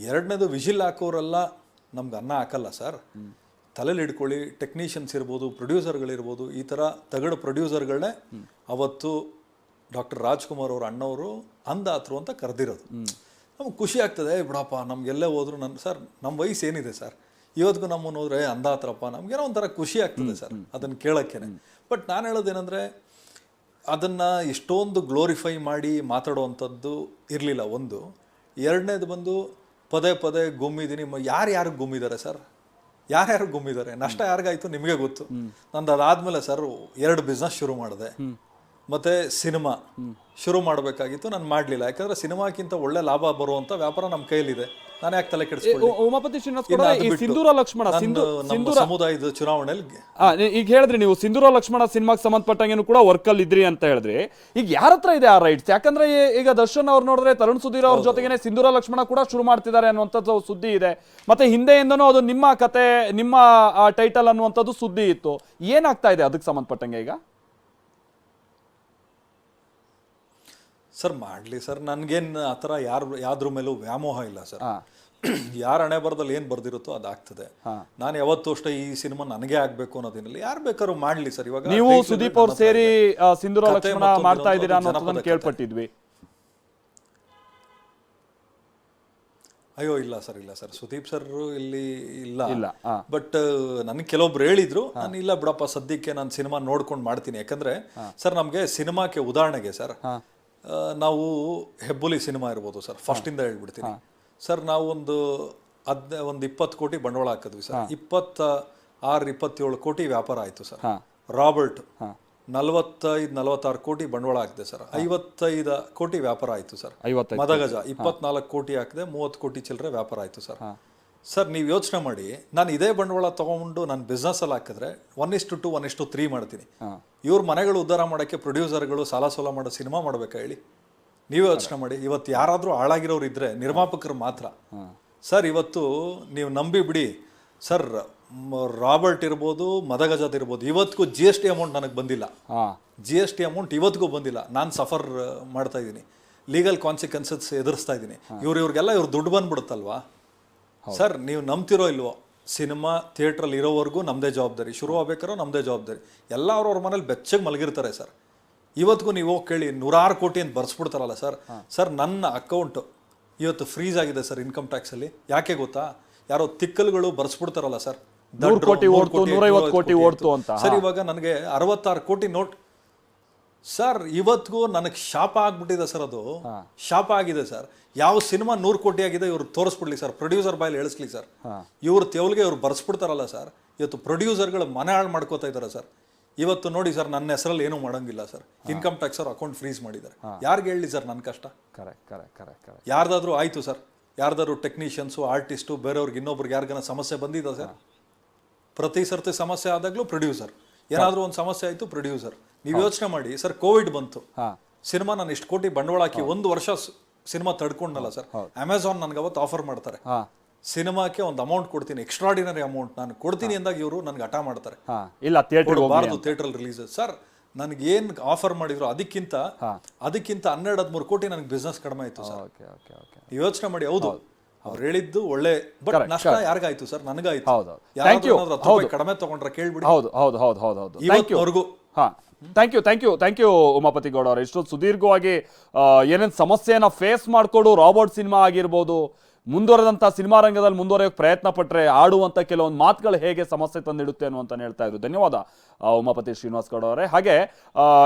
ಎರಡನೇದು ವಿಜಿಲ್ ಹಾಕೋರೆಲ್ಲ ನಮ್ಗೆ ಅನ್ನ ಹಾಕಲ್ಲ ಸರ್. ತಲೆಲಿ ಇಟ್ಕೊಳ್ಳಿ ಟೆಕ್ನಿಷಿಯನ್ಸ್ ಇರ್ಬೋದು ಪ್ರೊಡ್ಯೂಸರ್ಗಳಿರ್ಬೋದು ಈ ಥರ ತಗಡು ಪ್ರೊಡ್ಯೂಸರ್ಗಳನ್ನೇ ಅವತ್ತು ಡಾಕ್ಟರ್ ರಾಜ್ಕುಮಾರ್ ಅವ್ರ ಅಣ್ಣವರು ಅಂದಾತ್ರು ಅಂತ ಕರೆದಿರೋದು. ನಮ್ಗೆ ಖುಷಿ ಆಗ್ತದೆ "ಏ ಬಿಡಪ್ಪ ನಮ್ಗೆಲ್ಲೇ ಹೋದ್ರು ನನ್ನ ಸರ್ ನಮ್ಮ ವಯಸ್ಸು ಏನಿದೆ ಸರ್? ಇವತ್ತಿಗೂ ನಮ್ಮನ್ನು ಹೋದ್ರೆ ಅಂದಾತ್ರಪ್ಪ ನಮಗೇನೋ ಒಂಥರ ಖುಷಿ ಆಗ್ತದೆ ಸರ್ ಅದನ್ನು ಕೇಳೋಕ್ಕೇನೆ. ಬಟ್ ನಾನು ಹೇಳೋದೇನೆಂದರೆ ಅದನ್ನು ಎಷ್ಟೊಂದು ಗ್ಲೋರಿಫೈ ಮಾಡಿ ಮಾತಾಡುವಂಥದ್ದು ಇರಲಿಲ್ಲ. ಒಂದು ಎರಡನೇದು ಬಂದು ಪದೇ ಪದೇ ಗುಮ್ಮಿದ್ದೀನಿ. ಯಾರು ಯಾರು ಗುಮ್ಮಿದ್ದಾರೆ ಸರ್? ಯಾರ್ಯಾರು ಗುಮ್ಮಿದ್ದಾರೆ? ನಷ್ಟ ಯಾರಿಗಾಯ್ತು? ನಿಮಗೆ ಗೊತ್ತು. ನಂದು ಅದಾದ್ಮೇಲೆ ಸರ್ ಎರಡು ಬಿಸ್ನೆಸ್ ಶುರು ಮಾಡಿದೆ. ಮತ್ತೆ ಸಿನಿಮಾ ಶುರು ಮಾಡಬೇಕಾಗಿತ್ತು. ನಾನು ಮಾಡಲಿಲ್ಲ. ಯಾಕಂದ್ರೆ ಸಿನಿಮಾಕ್ಕಿಂತ ಒಳ್ಳೆ ಲಾಭ ಬರುವಂಥ ವ್ಯಾಪಾರ ನಮ್ಮ ಕೈಯಲ್ಲಿದೆ. ನಾನು ಯಾಕೆ ತಲೆ ಕೆಡಿಸ್ಕೊಳ್ಳಿ? ಉಮಾಪತಿ ಶ್ರೀನಿವಾಸ್ ಇನ್ನು ಈ ಸಿಂಧೂರ ಲಕ್ಷ್ಮಣ ಸಿಂಧು ಸಿಂಧೂರ ಸಮುದಾಯದ ಚುನಾವಣೆಯಲ್ಲಿ ಈಗ ಹೇಳಿದ್ರಿ ನೀವು ಸಿಂಧೂರ ಲಕ್ಷ್ಮಣ ಸಿನಿಮಾಗೆ ಸಂಬಂಧಪಟ್ಟಂಗೇನು ಕೂಡ ವರ್ಕಲ್ಲಿ ಇದ್ರಿ ಅಂತ ಹೇಳಿದ್ರಿ. ಈಗ ಯಾರ ಹತ್ರ ಇದೆ ಆ ರೈಟ್ಸ್ ಯಾಕಂದ್ರೆ ಈಗ ದರ್ಶನ್ ಅವ್ರು ನೋಡಿದ್ರೆ ತರುಣ್ ಸುಧೀರ್ ಅವ್ರ ಜೊತೆಗೇನೆ ಸಿಂಧೂರ ಲಕ್ಷ್ಮಣ ಕೂಡ ಶುರು ಮಾಡ್ತಿದ್ದಾರೆ ಅನ್ನುವಂಥದ್ದು ಸುದ್ದಿ ಇದೆ. ಮತ್ತೆ ಹಿಂದೆಯಿಂದನೂ ಅದು ನಿಮ್ಮ ಕತೆ ನಿಮ್ಮ ಟೈಟಲ್ ಅನ್ನುವಂಥದ್ದು ಸುದ್ದಿ ಇತ್ತು. ಏನಾಗ್ತಾ ಇದೆ ಅದಕ್ಕೆ ಸಂಬಂಧಪಟ್ಟಂಗೆ ಈಗ? ಸರ್ ಮಾಡಲಿ ಸರ್. ನನಗೇನು ಆ ಥರ ಯಾರು ಯಾವ್ದ್ರ ಮೇಲೂ ವ್ಯಾಮೋಹ ಇಲ್ಲ ಸರ್. *clears throat* ಯಾರು ಹಣೆ ಬರದಲ್ಲಿ ಏನು ಬರ್ದಿರುತ್ತೋ ಅದಾಗ್ತದೆ. ನಾನು ಯಾವತ್ತೂ ಅಷ್ಟೇ ಈ ಸಿನಿಮಾ ನನಗೆ ಆಗಬೇಕು ಅನ್ನೋದಿನಲ್ಲಿ ಯಾರು ಬೇಕಾದ್ರೂ ಮಾಡಲಿ ಸರ್. ಇವಾಗ ನೀವು ಸುದೀಪ್ ಅವ್ರು ಸೇರಿ ಸಿಂಧೂರ ಲಕ್ಷ್ಮಣ ಮಾಡ್ತಾ ಇದ್ದೀರಾ ಅನ್ನೋದನ್ನ ಕೇಳ್ಪಟ್ಟಿದ್ವಿ. ಅಯ್ಯೋ ಇಲ್ಲ ಸರ್ ಇಲ್ಲ ಸರ್. ಸುದೀಪ್ ಸರ್ ಇಲ್ಲಿ ಇಲ್ಲ. ಇಲ್ಲ, ಬಟ್ ನನಗೆ ಕೆಲವೊಬ್ರು ಹೇಳಿದ್ರು ನಾನು ಇಲ್ಲ ಬಿಡಪ್ಪ ಸದ್ಯಕ್ಕೆ ನಾನು ಸಿನಿಮಾ ನೋಡ್ಕೊಂಡು ಮಾಡ್ತೀನಿ. ಯಾಕಂದ್ರೆ ಸರ್ ನಮಗೆ ಸಿನಿಮಾಕ್ಕೆ ಉದಾಹರಣೆಗೆ ಸರ್ ನಾವು ಹೆಬ್ಬುಲಿ ಸಿನಿಮಾ ಇರ್ಬೋದು ಸರ್ ಫಸ್ಟ್ ಇಂದ ಹೇಳ್ಬಿಡ್ತೀನಿ. ಸರ್ ನಾವು ಒಂದು ಹದ್ ಒಂದು ಇಪ್ಪತ್ತು ಕೋಟಿ ಬಂಡವಾಳ ಹಾಕಿದ್ವಿ ಸರ್. ಇಪ್ಪತ್ತ ಆರು ಇಪ್ಪತ್ತೇಳು ಕೋಟಿ ವ್ಯಾಪಾರ ಆಯ್ತು ಸರ್. ರಾಬರ್ಟ್ ನಲವತ್ತೈದು ನಲವತ್ತಾರು ಕೋಟಿ ಬಂಡವಾಳ ಹಾಕಿದೆ ಸರ್. ಐವತ್ತೈದು ಕೋಟಿ ವ್ಯಾಪಾರ ಆಯ್ತು ಸರ್. ಮದಗಜ ಇಪ್ಪತ್ನಾಲ್ಕು ಕೋಟಿ ಹಾಕಿದೆ ಮೂವತ್ತು ಕೋಟಿ ಚಿಲ್ಲರೆ ವ್ಯಾಪಾರ ಆಯ್ತು ಸರ್. ಸರ್ ನೀವು ಯೋಚನೆ ಮಾಡಿ. ನಾನು ಇದೇ ಬಂಡವಾಳ ತಗೊಂಡು ನಾನು ಬಿಸ್ನೆಸ್ ಅಲ್ಲಿ ಹಾಕಿದ್ರೆ ಒನ್ ಇಷ್ಟು ಟು ಒನ್ ಇಷ್ಟು ತ್ರೀ ಮಾಡ್ತೀನಿ. ಇವ್ರ ಮನೆಗಳು ಉದ್ಧಾರ ಮಾಡೋಕ್ಕೆ ಪ್ರೊಡ್ಯೂಸರ್ಗಳು ಸಾಲ ಸೋಲ ಮಾಡೋ ಸಿನಿಮಾ ಮಾಡಬೇಕಾ ಹೇಳಿ? ನೀವೇ ಯೋಚನೆ ಮಾಡಿ. ಇವತ್ತು ಯಾರಾದರೂ ಹಾಳಾಗಿರೋರು ಇದ್ರೆ ನಿರ್ಮಾಪಕರು ಮಾತ್ರ. ಸರ್ ಇವತ್ತು ನೀವು ನಂಬಿ ಬಿಡಿ. ಸರ್ ರಾಬರ್ಟ್ ಇರ್ಬೋದು ಮದಗಜಾದ್ ಇರ್ಬೋದು ಇವತ್ತಿಗೂ ಜಿ ಎಸ್ ಟಿ ಅಮೌಂಟ್ ನನಗೆ ಬಂದಿಲ್ಲ. ಜಿ ಎಸ್ ಟಿ ಅಮೌಂಟ್ ಇವತ್ತಿಗೂ ಬಂದಿಲ್ಲ. ನಾನು ಸಫರ್ ಮಾಡ್ತಾ ಇದ್ದೀನಿ. ಲೀಗಲ್ ಕಾನ್ಸಿಕ್ವೆನ್ಸಸ್ ಎದುರಿಸ್ತಾ ಇದ್ದೀನಿ. ಇವ್ರು ಇವ್ರಿಗೆಲ್ಲ ಇವ್ರು ದುಡ್ಡು ಬಂದ್ಬಿಡುತ್ತಲ್ವಾ? ಸರ್ ನೀವು ನಂಬ್ತಿರೋ ಇಲ್ವೋ? ಸಿನಿಮಾ ಥಿಯೇಟ್ರಲ್ಲಿ ಇರೋವರೆಗೂ ನಮ್ಮದೇ ಜವಾಬ್ದಾರಿ. ಶುರು ಆಗ್ಬೇಕಾರೋ ನಮ್ಮದೇ ಜವಾಬ್ದಾರಿ. ಎಲ್ಲ ಅವ್ರವ್ರ ಮನೇಲಿ ಬೆಚ್ಚಗೆ ಮಲಗಿರ್ತಾರೆ ಸರ್. ಇವತ್ತಿಗೂ ನೀವು ಹೋಗಿ ಕೇಳಿ ನೂರಾರು ಕೋಟಿ ಅಂತ ಬರ್ಸ್ಬಿಡ್ತಾರಲ್ಲ ಸರ್. ಸರ್ ನನ್ನ ಅಕೌಂಟು ಇವತ್ತು ಫ್ರೀಸ್ ಆಗಿದೆ ಸರ್ ಇನ್ಕಮ್ ಟ್ಯಾಕ್ಸಲ್ಲಿ. ಯಾಕೆ ಗೊತ್ತಾ? ಯಾರೋ ತಿಕ್ಕಲ್ಗಳು ಬರ್ಸ್ಬಿಡ್ತಾರಲ್ಲ ಸರ್. ಕೋಟಿ ಕೋಟಿ ಅಂತ. ಸರ್ ಇವಾಗ ನನಗೆ ಅರವತ್ತಾರು ಕೋಟಿ ನೋಟ್ ಸರ್ ಇವತ್ತಿಗೂ ನನಗೆ ಶಾಪ ಆಗ್ಬಿಟ್ಟಿದೆ ಸರ್ ಅದು. ಶಾಪ ಆಗಿದೆ ಸರ್. ಯಾವ ಸಿನಿಮಾ ನೂರು ಕೋಟಿ ಆಗಿದೆ ಇವ್ರು ತೋರಿಸ್ಬಿಡ್ಲಿ ಸರ್. ಪ್ರೊಡ್ಯೂಸರ್ ಬಾಯಲ್ಲಿ ಹೇಳಿಸ್ಲಿ ಸರ್. ಇವ್ರ ತೆವಲ್ಗೆ ಇವ್ರು ಬರ್ಸ್ಬಿಡ್ತಾರಲ್ಲ ಸರ್. ಇವತ್ತು ಪ್ರೊಡ್ಯೂಸರ್ಗಳು ಮನೆ ಹಾಳು ಮಾಡ್ಕೋತಾ ಇದ್ದಾರೆ ಸರ್. ಇವತ್ತು ನೋಡಿ ಸರ್ ನನ್ನ ಹೆಸರಲ್ಲಿ ಏನೂ ಮಾಡಂಗಿಲ್ಲ ಸರ್. ಇನ್ಕಮ್ ಟ್ಯಾಕ್ಸ್ ಅವ್ರ ಅಕೌಂಟ್ ಫ್ರೀಸ್ ಮಾಡಿದ್ದಾರೆ. ಯಾರಿಗೆ ಹೇಳಿ ಸರ್ ನನ್ನ ಕಷ್ಟ? ಯಾರ್ದಾದ್ರೂ ಆಯ್ತು ಸರ್. ಯಾರ್ದಾದ್ರು ಟೆಕ್ನಿಷಿಯನ್ಸು ಆರ್ಟಿಸ್ಟು ಬೇರೆಯವ್ರಿಗೆ ಇನ್ನೊಬ್ರಿಗೆ ಯಾರಿಗಾನ ಸಮಸ್ಯೆ ಬಂದಿದೆ ಸರ್? ಪ್ರತಿ ಸರ್ತಿ ಸಮಸ್ಯೆ ಆದಾಗಲೂ ಪ್ರೊಡ್ಯೂಸರ್. ಏನಾದರೂ ಒಂದು ಸಮಸ್ಯೆ ಆಯಿತು ಪ್ರೊಡ್ಯೂಸರ್. ನೀವು ಯೋಚನೆ ಮಾಡಿ ಸರ್ ಕೋವಿಡ್ ಬಂತು. ಸಿನಿಮಾ ನಾನು ಇಷ್ಟು ಕೋಟಿ ಬಂಡವಾಳ ಹಾಕಿ ಒಂದು ವರ್ಷ ಸಿನಿಮಾ ತಡ್ಕೊಂಡಲ್ಲ ಸರ್. ಅಮೆಝಾನ್ ನನಗೆ ಅವತ್ತು ಆಫರ್ ಮಾಡ್ತಾರೆ. ಸಿನಿಮಾಕ್ಕೆ ಒಂದು ಅಮೌಂಟ್ ಕೊಡ್ತೀನಿ ಎಕ್ಸ್ಟ್ರಾಡಿನರಿ ಅಮೌಂಟ್ ನಾನು ಕೊಡ್ತೀನಿ ಅಂದಾಗ ಇವರು ನನಗೆ ಹಠ ಮಾಡ್ತಾರೆ. ಇಲ್ಲ ಥಿಯೇಟರ್ ರಿಲೀಸ್ ಸರ್ ನನಗೆ ಏನ್ ಆಫರ್ ಮಾಡಿದ್ರು ಅದಕ್ಕಿಂತ ಅದಕ್ಕಿಂತ ಹನ್ನೆರಡು ಹದಿಮೂರು ಕೋಟಿ ನನಗೆ ಬಿಸ್ನೆಸ್ ಕಡಿಮೆ ಆಯ್ತು ಸರ್. ಯೋಚನೆ ಮಾಡಿ ಹೌದು. ಅವ್ರು ಹೇಳಿದ್ದು ಒಳ್ಳೆ ಬಟ್ ನಷ್ಟ ಯಾರಿಗಾಯ್ತು ಸರ್? ನನಗಾಯ್ತು. ಕಡಿಮೆ ತಗೊಂಡ್ರೆ ಕೇಳ್ಬಿಡಿ. ಹೌದು ಹೌದು ಹೌದು ಹೌದು. ಹೌದು thank you thank you thank you Umapathi Gowda ಅವರು. ಇಷ್ಟೊಂದು ಸುದೀರ್ಘವಾಗಿ ಏನೇನು ಸಮಸ್ಯೆಯನ್ನು ಫೇಸ್ ಮಾಡಿಕೊಂಡು ರಾಬರ್ಟ್ ಸಿನಿಮಾ ಆಗಿರ್ಬೋದು ಮುಂದುವರೆದಂಥ ಸಿನಿಮಾ ರಂಗದಲ್ಲಿ ಮುಂದುವರೆಯೋಕ್ಕೆ ಪ್ರಯತ್ನ ಪಟ್ಟರೆ ಆಡುವಂಥ ಕೆಲವೊಂದು ಮಾತುಗಳು ಹೇಗೆ ಸಮಸ್ಯೆ ತಂದಿಡುತ್ತೆ ಅನ್ನುವಂತ ಹೇಳ್ತಾ ಇದ್ರು. ಧನ್ಯವಾದ ಉಮಾಪತಿ ಶ್ರೀನಿವಾಸ್ ಗೌಡ ಅವರೇ. ಹಾಗೆ